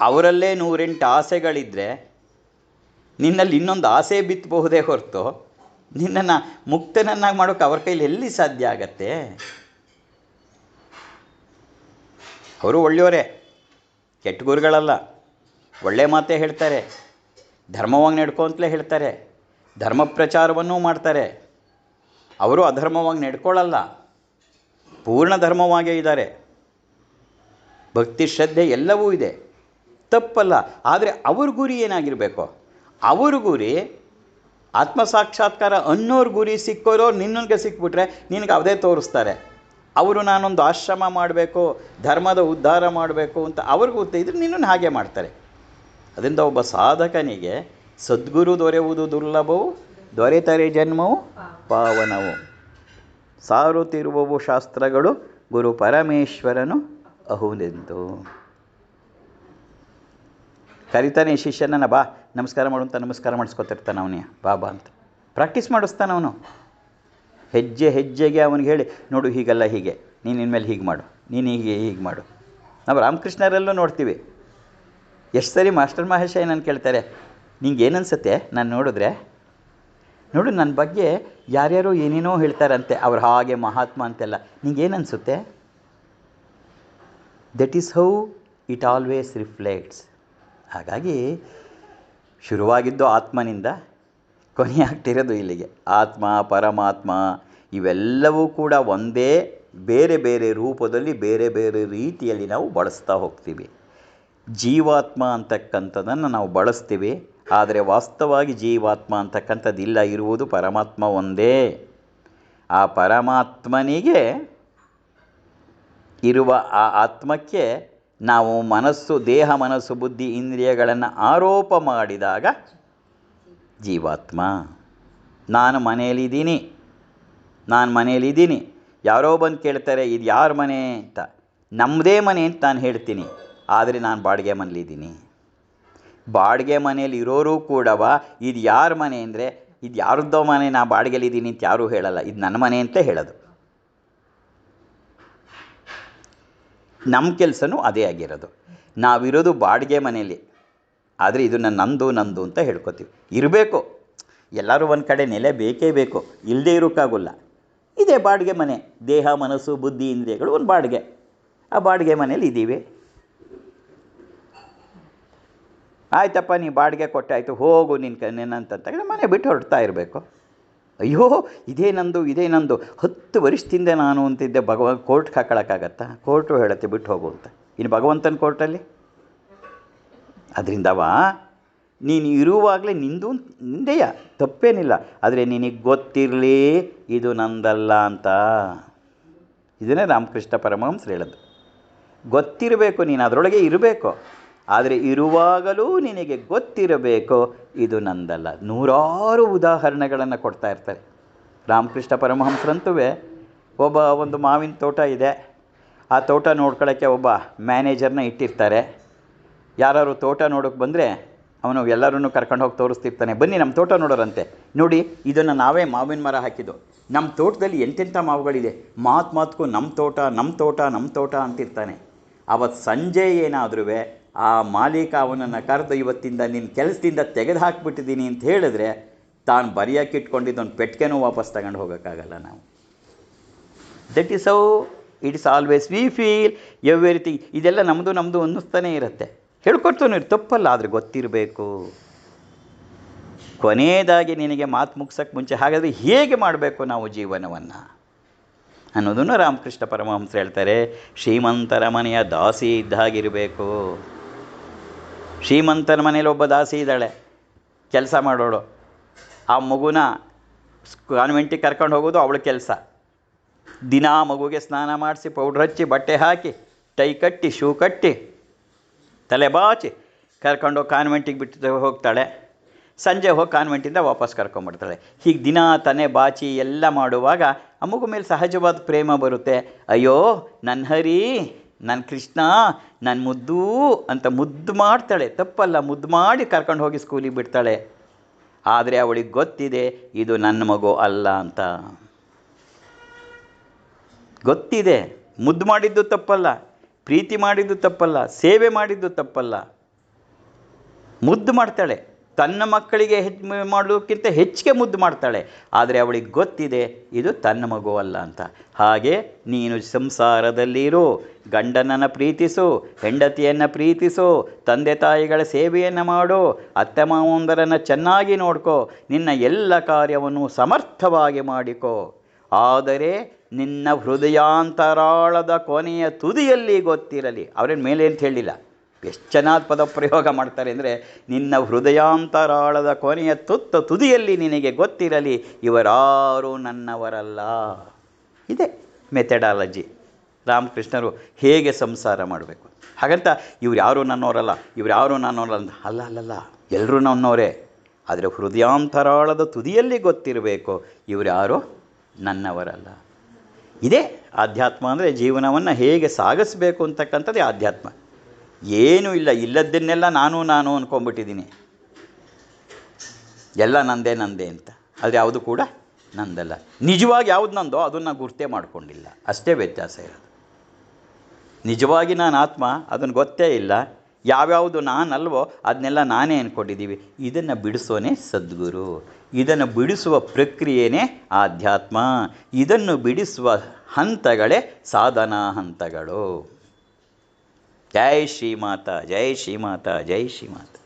[SPEAKER 1] ಅವರಲ್ಲೇ ನೂರೆಂಟು ಆಸೆಗಳಿದ್ದರೆ ನಿನ್ನಲ್ಲಿ ಇನ್ನೊಂದು ಆಸೆ ಬಿತ್ತಬಹುದೇ ಹೊರತು ನಿನ್ನನ್ನು ಮುಕ್ತನನ್ನಾಗಿ ಮಾಡೋಕ್ಕೆ ಅವ್ರ ಕೈಲಿ ಎಲ್ಲಿ ಸಾಧ್ಯ ಆಗತ್ತೆ? ಅವರು ಒಳ್ಳೆಯವರೇ, ಕೆಟ್ಟ ಗುರುಗಳಲ್ಲ. ಒಳ್ಳೆ ಮಾತೇ ಹೇಳ್ತಾರೆ. ಧರ್ಮವಾಗಿ ನಡ್ಕೋ ಅಂತಲೇ ಹೇಳ್ತಾರೆ. ಧರ್ಮ ಪ್ರಚಾರವನ್ನೂ ಮಾಡ್ತಾರೆ. ಅವರು ಅಧರ್ಮವಾಗಿ ನಡ್ಕೊಳ್ಳಲ್ಲ. ಪೂರ್ಣ ಧರ್ಮವಾಗೇ ಇದ್ದಾರೆ. ಭಕ್ತಿ, ಶ್ರದ್ಧೆ ಎಲ್ಲವೂ ಇದೆ. ತಪ್ಪಲ್ಲ. ಆದರೆ ಅವ್ರ ಗುರಿ ಏನಾಗಿರಬೇಕು? ಅವ್ರ ಗುರಿ ಆತ್ಮ ಸಾಕ್ಷಾತ್ಕಾರ ಅನ್ನೋರು ಗುರಿ ಸಿಕ್ಕೋರು ನಿನ್ನಗೆ ಸಿಕ್ಬಿಟ್ರೆ ನಿನಗೆ ಅದೇ ತೋರಿಸ್ತಾರೆ. ಅವರು ನಾನೊಂದು ಆಶ್ರಮ ಮಾಡಬೇಕು, ಧರ್ಮದ ಉದ್ಧಾರ ಮಾಡಬೇಕು ಅಂತ ಅವ್ರಿಗೂ ಗೊತ್ತಿದ್ರೆ ನಿನ್ನನ್ನು ಹಾಗೆ ಮಾಡ್ತಾರೆ. ಅದರಿಂದ ಒಬ್ಬ ಸಾಧಕನಿಗೆ ಸದ್ಗುರು ದೊರೆಯುವುದು ದುರ್ಲಭವು? ದೊರೆತರೆ ಜನ್ಮವು ಪಾವನವು. ಸಾರುತ್ತಿರುವವು ಶಾಸ್ತ್ರಗಳು ಗುರು ಪರಮೇಶ್ವರನು ಅಹುದೆಂದು ಕರಿತಾನೆ ಶಿಷ್ಯನನ್ನ ಬಾ ನಮಸ್ಕಾರ ಮಾಡು ಅಂತ ನಮಸ್ಕಾರ ಮಾಡಿಸ್ಕೊತಿರ್ತಾನೆ ಅವನೇ ಬಾ ಬಾ ಅಂತ. ಪ್ರಾಕ್ಟೀಸ್ ಮಾಡಿಸ್ತಾನೆ ಅವನು. ಹೆಜ್ಜೆ ಹೆಜ್ಜೆಗೆ ಅವನಿಗೆ ಹೇಳಿ ನೋಡು ಹೀಗಲ್ಲ ಹೀಗೆ ನೀನು ಇನ್ಮೇಲೆ ಹೀಗೆ ಮಾಡು ನೀನು ಹೀಗೆ ಹೀಗೆ ಮಾಡು. ನಾವು ರಾಮಕೃಷ್ಣರಲ್ಲೂ ನೋಡ್ತೀವಿ. ಎಷ್ಟು ಸರಿ ಮಾಸ್ಟರ್ ಮಹೇಶ ಏನನ್ನು ಕೇಳ್ತಾರೆ ನಿಂಗೆ ಏನನ್ಸುತ್ತೆ ನಾನು ನೋಡಿದ್ರೆ ನೋಡು ನನ್ನ ಬಗ್ಗೆ ಯಾರ್ಯಾರೋ ಏನೇನೋ ಹೇಳ್ತಾರಂತೆ, ಅವ್ರು ಹಾಗೆ ಮಹಾತ್ಮ ಅಂತೆಲ್ಲ. ನಿಂಗೇನನ್ಸುತ್ತೆ? That is how it always reflects ಹಾಗಾಗಿ, ಶುರುವಾಗಿದ್ದು ಆತ್ಮನಿಂದ ಕೊನೆಯಾಗ್ತಿರೋದು ಇಲ್ಲಿಗೆ. ಆತ್ಮ, ಪರಮಾತ್ಮ, ಇವೆಲ್ಲವೂ ಕೂಡ ಒಂದೇ, ಬೇರೆ ಬೇರೆ ರೂಪದಲ್ಲಿ, ಬೇರೆ ಬೇರೆ ರೀತಿಯಲ್ಲಿ ನಾವು ಬಳಸ್ತಾ ಹೋಗ್ತೀವಿ. ಜೀವಾತ್ಮ ಅಂತಕ್ಕಂಥದ್ದನ್ನು ನಾವು ಬಳಸ್ತೀವಿ. ಆದರೆ ವಾಸ್ತವವಾಗಿ ಜೀವಾತ್ಮ ಅಂತಕ್ಕಂಥದ್ದಿಲ್ಲ, ಇರುವುದು ಪರಮಾತ್ಮ ಒಂದೇ. ಆ ಪರಮಾತ್ಮನಿಗೆ ಇರುವ ಆ ಆತ್ಮಕ್ಕೆ ನಾವು ಮನಸ್ಸು, ದೇಹ, ಮನಸ್ಸು, ಬುದ್ಧಿ, ಇಂದ್ರಿಯಗಳನ್ನು ಆರೋಪ ಮಾಡಿದಾಗ ಜೀವಾತ್ಮ. ನಾನು ಮನೆಯಲ್ಲಿದ್ದೀನಿ ನಾನು ಮನೆಯಲ್ಲಿದ್ದೀನಿ. ಯಾರೋ ಬಂದು ಕೇಳ್ತಾರೆ, ಇದು ಯಾರ ಮನೆ ಅಂತ. ನಮ್ಮದೇ ಮನೆ ಅಂತ ನಾನು ಹೇಳ್ತೀನಿ. ಆದರೆ ನಾನು ಬಾಡಿಗೆ ಮನೇಲಿದ್ದೀನಿ ಬಾಡಿಗೆ ಮನೆಯಲ್ಲಿ ಇರೋರು ಕೂಡವ, ಇದು ಯಾರ ಮನೆ ಅಂದರೆ, ಇದು ಯಾರದ್ದೋ ಮನೆ ನಾ ಬಾಡಿಗೆಲಿದ್ದೀನಿ ಅಂತ ಯಾರೂ ಹೇಳಲ್ಲ, ಇದು ನನ್ನ ಮನೆ ಅಂತ ಹೇಳೋದು. ನಮ್ಮ ಕೆಲಸನೂ ಅದೇ ಆಗಿರೋದು. ನಾವಿರೋದು ಬಾಡಿಗೆ ಮನೆಯಲ್ಲಿ, ಆದರೆ ಇದು ನನ್ನ ನಂದು ನಂದು ಅಂತ ಹೇಳ್ಕೊತೀವಿ. ಇರಬೇಕು. ಎಲ್ಲರೂ ಒಂದು ಕಡೆ ನೆಲೆ ಬೇಕೇ ಬೇಕು. ಇಲ್ಲದೇ ಇರೋಕ್ಕಾಗಲ್ಲ. ಇದೇ ಬಾಡಿಗೆ ಮನೆ. ದೇಹ, ಮನಸ್ಸು, ಬುದ್ಧಿ, ಇಂದ್ರಿಯಗಳು ಒಂದು ಬಾಡಿಗೆ. ಆ ಬಾಡಿಗೆ ಮನೇಲಿ ಇದ್ದೀವಿ. ಆಯ್ತಪ್ಪ, ನೀ ಬಾಡಿಗೆ ಕೊಟ್ಟಾಯ್ತು ಹೋಗು ನಿನ್ನ ಕ ತಕ್ಷಣ ಮನೆ ಬಿಟ್ಟು ಹೊರಡ್ತಾ ಇರಬೇಕು. ಅಯ್ಯೋ, ಇದೇ ನಂದು ಇದೇ ನಂದು. ಹತ್ತು ವರ್ಷದಿಂದ ನಾನು ಅಂತಿದ್ದೆ, ಭಗವಾನ್ ಕೋರ್ಟ್ಗೆ ಹಾಕೊಳಕ್ಕಾಗತ್ತಾ? ಕೋರ್ಟು ಹೇಳುತ್ತೆ, ಬಿಟ್ಟು ಹೋಗು ಅಂತ. ಇನ್ನು ಭಗವಂತನ ಕೋರ್ಟಲ್ಲಿ? ಅದರಿಂದವ, ನೀನು ಇರುವಾಗಲೇ ನಿಂದು ನಿಂದೆಯ. ತಪ್ಪೇನಿಲ್ಲ. ಆದರೆ ನಿನಗೆ ಗೊತ್ತಿರಲಿ, ಇದು ನಂದಲ್ಲ ಅಂತ. ಇದನ್ನೇ ರಾಮಕೃಷ್ಣ ಪರಮಹಂಸರು ಹೇಳೋದು ಗೊತ್ತಿರಬೇಕು, ನೀನು ಅದರೊಳಗೆ ಇರಬೇಕು. ಆದರೆ ಇರುವಾಗಲೂ ನಿನಗೆ ಗೊತ್ತಿರಬೇಕು, ಇದು ನಂದಲ್ಲ. ನೂರಾರು ಉದಾಹರಣೆಗಳನ್ನು ಕೊಡ್ತಾ ಇರ್ತಾರೆ. ರಾಮಕೃಷ್ಣ ಪರಮಹಂಸರಂತೂ ಒಬ್ಬ ಒಂದು ಮಾವಿನ ತೋಟ ಇದೆ. ಆ ತೋಟ ನೋಡ್ಕೊಳ್ಳೋಕ್ಕೆ ಒಬ್ಬ ಮ್ಯಾನೇಜರ್ನ ಇಟ್ಟಿರ್ತಾರೆ. ಯಾರು ತೋಟ ನೋಡೋಕ್ಕೆ ಬಂದರೆ ಅವನು ಎಲ್ಲರನ್ನೂ ಕರ್ಕೊಂಡು ಹೋಗಿ ತೋರಿಸ್ತಿರ್ತಾನೆ. ಬನ್ನಿ, ನಮ್ಮ ತೋಟ ನೋಡೋರಂತೆ. ನೋಡಿ, ಇದನ್ನು ನಾವೇ ಮಾವಿನ ಮರ ಹಾಕಿದ್ದು. ನಮ್ಮ ತೋಟದಲ್ಲಿ ಎಂತೆಂಥ ಮಾವುಗಳಿದೆ. ಮಾತು ಮಾತುಗೂ ನಮ್ಮ ತೋಟ ನಮ್ಮ ತೋಟ ನಮ್ಮ ತೋಟ ಅಂತಿರ್ತಾನೆ. ಆವತ್ತು ಸಂಜೆ ಏನಾದ್ರೂ ಆ ಮಾಲೀಕ ಅವನನ್ನು ಕರೆದು ಇವತ್ತಿಂದ ನಿನ್ನ ಕೆಲಸದಿಂದ ತೆಗೆದು ಹಾಕಿಬಿಟ್ಟಿದ್ದೀನಿ ಅಂತ ಹೇಳಿದ್ರೆ ತಾನು ಬರೆಯೋಕೆ ಇಟ್ಕೊಂಡಿದ್ದೊಂದು ಪೆಟ್ಟಿಗೆನೂ ವಾಪಸ್ ತಗೊಂಡು ಹೋಗೋಕ್ಕಾಗಲ್ಲ ನಾವು. That is how it is always we feel everything ಇದೆಲ್ಲ ನಮ್ಮದು ನಮ್ಮದು ಅನ್ನಿಸ್ತಾನೆ ಇರುತ್ತೆ. ಹೇಳ್ಕೊಡ್ತಾನೆ ತಪ್ಪಲ್ಲ, ಆದರೆ ಗೊತ್ತಿರಬೇಕು. ಕೊನೆಯದಾಗಿ ನಿನಗೆ ಮಾತು ಮುಗ್ಸೋಕ್ಕೆ ಮುಂಚೆ ಹಾಗಾದರೆ ಹೇಗೆ ಮಾಡಬೇಕು ನಾವು ಜೀವನವನ್ನು? ಅನ್ನೋದನ್ನು ರಾಮಕೃಷ್ಣ ಪರಮಹಂಸರು ಹೇಳ್ತಾರೆ, ಶ್ರೀಮಂತರ ಮನೆಯ ದಾಸಿ ಇದ್ದ ಹಾಗಿರಬೇಕು ಶ್ರೀಮಂತನ ಮನೇಲಿ ಒಬ್ಬ ದಾಸಿ ಇದ್ದಾಳೆ, ಕೆಲಸ ಮಾಡೋಳು. ಆ ಮಗುನ ಕಾನ್ವೆಂಟಿಗೆ ಕರ್ಕೊಂಡು ಹೋಗೋದು ಅವಳ ಕೆಲಸ. ದಿನಾ ಮಗುಗೆ ಸ್ನಾನ ಮಾಡಿಸಿ ಪೌಡ್ರ್ ಹಚ್ಚಿ, ಬಟ್ಟೆ ಹಾಕಿ, ಟೈ ಕಟ್ಟಿ, ಶೂ ಕಟ್ಟಿ, ತಲೆ ಬಾಚಿ ಕರ್ಕೊಂಡು ಕಾನ್ವೆಂಟಿಗೆ ಬಿಟ್ಟು ಹೋಗ್ತಾಳೆ. ಸಂಜೆ ಹೋಗಿ ಕಾನ್ವೆಂಟಿಂದ ವಾಪಸ್ ಕರ್ಕೊಂಡ್ಬಿಡ್ತಾಳೆ ಹೀಗೆ ದಿನ ತನೆ ಬಾಚಿ ಎಲ್ಲ ಮಾಡುವಾಗ ಆ ಮಗು ಮೇಲೆ ಸಹಜವಾದ ಪ್ರೇಮ ಬರುತ್ತೆ. ಅಯ್ಯೋ ನನ್ನ ಹರಿ ನನ್ನ ಕೃಷ್ಣ ನನ್ನ ಮುದ್ದು ಅಂತ ಮುದ್ದು ಮಾಡ್ತಾಳೆ. ತಪ್ಪಲ್ಲ, ಮುದ್ದು ಮಾಡಿ ಕರ್ಕೊಂಡು ಹೋಗಿ ಸ್ಕೂಲಿಗೆ ಬಿಡ್ತಾಳೆ. ಆದರೆ ಅವಳಿಗೆ ಗೊತ್ತಿದೆ, ಇದು ನನ್ನ ಮಗು ಅಲ್ಲ ಅಂತ. ಗೊತ್ತಿದೆ, ಮುದ್ದು ಮಾಡಿದ್ದು ತಪ್ಪಲ್ಲ, ಪ್ರೀತಿ ಮಾಡಿದ್ದು ತಪ್ಪಲ್ಲ, ಸೇವೆ ಮಾಡಿದ್ದು ತಪ್ಪಲ್ಲ. ಮುದ್ದು ಮಾಡ್ತಾಳೆ. ತನ್ನ ಮಕ್ಕಳಿಗೆ ಹೆಚ್ಚು ಮಾಡೋದಕ್ಕಿಂತ ಹೆಚ್ಚಿಗೆ ಮುದ್ದು ಮಾಡ್ತಾಳೆ. ಆದರೆ ಅವಳಿಗೆ ಗೊತ್ತಿದೆ, ಇದು ತನ್ನ ಮಗು ಅಲ್ಲ ಅಂತ. ಹಾಗೆ ನೀನು ಸಂಸಾರದಲ್ಲಿರು. ಗಂಡನನ್ನು ಪ್ರೀತಿಸು, ಹೆಂಡತಿಯನ್ನು ಪ್ರೀತಿಸು ತಂದೆ ತಾಯಿಗಳ ಸೇವೆಯನ್ನು ಮಾಡು ಅತ್ತೆ ಮಾವಂದರನ್ನು ಚೆನ್ನಾಗಿ ನೋಡ್ಕೋ, ನಿನ್ನ ಎಲ್ಲ ಕಾರ್ಯವನ್ನು ಸಮರ್ಥವಾಗಿ ಮಾಡಿಕೋ. ಆದರೆ ನಿನ್ನ ಹೃದಯಾಂತರಾಳದ ಕೊನೆಯ ತುದಿಯಲ್ಲಿ ಗೊತ್ತಿರಲಿ. ಅವರೇನು ಮೇಲೆ ಅಂತ ಹೇಳಿಲ್ಲ. ಎಷ್ಟು ಚೆನ್ನಾದ ಪದ ಪ್ರಯೋಗ ಮಾಡ್ತಾರೆ ಅಂದರೆ, ನಿನ್ನ ಹೃದಯಾಂತರಾಳದ ಕೊನೆಯ ತುತ್ತ ತುದಿಯಲ್ಲಿ ನಿನಗೆ ಗೊತ್ತಿರಲಿ, ಇವರಾರು ನನ್ನವರಲ್ಲ. ಇದೆ ಮೆಥಡಾಲಜಿ ರಾಮಕೃಷ್ಣರು ಹೇಗೆ ಸಂಸಾರ ಮಾಡಬೇಕು? ಹಾಗಂತ ಇವ್ರು ಯಾರು ನನ್ನವರಲ್ಲ, ಇವ್ರು ಯಾರು ನನ್ನವರಲ್ಲ ಅಂತ ಅಲ್ಲ ಅಲ್ಲಲ್ಲ ಎಲ್ಲರೂ ನನ್ನವರೇ. ಆದರೆ ಹೃದಯಾಂತರಾಳದ ತುದಿಯಲ್ಲಿ ಗೊತ್ತಿರಬೇಕು ಇವ್ರು ಯಾರೋ? ನನ್ನವರಲ್ಲ. ಇದೇ ಆಧ್ಯಾತ್ಮ ಅಂದರೆ ಜೀವನವನ್ನು ಹೇಗೆ ಸಾಗಿಸ್ಬೇಕು ಅಂತಕ್ಕಂಥದ್ದೇ ಆಧ್ಯಾತ್ಮ. ಏನೂ ಇಲ್ಲ ಇಲ್ಲದನ್ನೆಲ್ಲ ನಾನು ನಾನು ಅಂದ್ಕೊಂಡ್ಬಿಟ್ಟಿದ್ದೀನಿ ಎಲ್ಲ ನಂದೇ ನಂದೇ ಅಂತ. ಆದರೆ ಯಾವುದು ಕೂಡ ನಂದಲ್ಲ. ನಿಜವಾಗಿ ಯಾವುದು ನಂದೋ ಅದನ್ನು ಗುರ್ತೇ ಮಾಡಿಕೊಂಡಿಲ್ಲ. ಅಷ್ಟೇ ವ್ಯತ್ಯಾಸ ಇರೋದು. ನಿಜವಾಗಿ ನಾನು ಆತ್ಮ ಅದನ್ನು ಗೊತ್ತೇ ಇಲ್ಲ. ಯಾವ್ಯಾವುದು ನಾನಲ್ವೋ ಅದನ್ನೆಲ್ಲ ನಾನೇ ಅಂದ್ಕೊಂಡಿದ್ದೀವಿ ಇದನ್ನು ಬಿಡಿಸೋನೇ ಸದ್ಗುರು. ಇದನ್ನು ಬಿಡಿಸುವ ಪ್ರಕ್ರಿಯೆನೇ ಆಧ್ಯಾತ್ಮ. ಇದನ್ನು ಬಿಡಿಸುವ ಹಂತಗಳೇ ಸಾಧನಾ ಹಂತಗಳು. ಜೈ ಶ್ರೀಮಾತ ಜೈ ಶ್ರೀಮಾತ ಜೈ ಶ್ರೀಮಾತ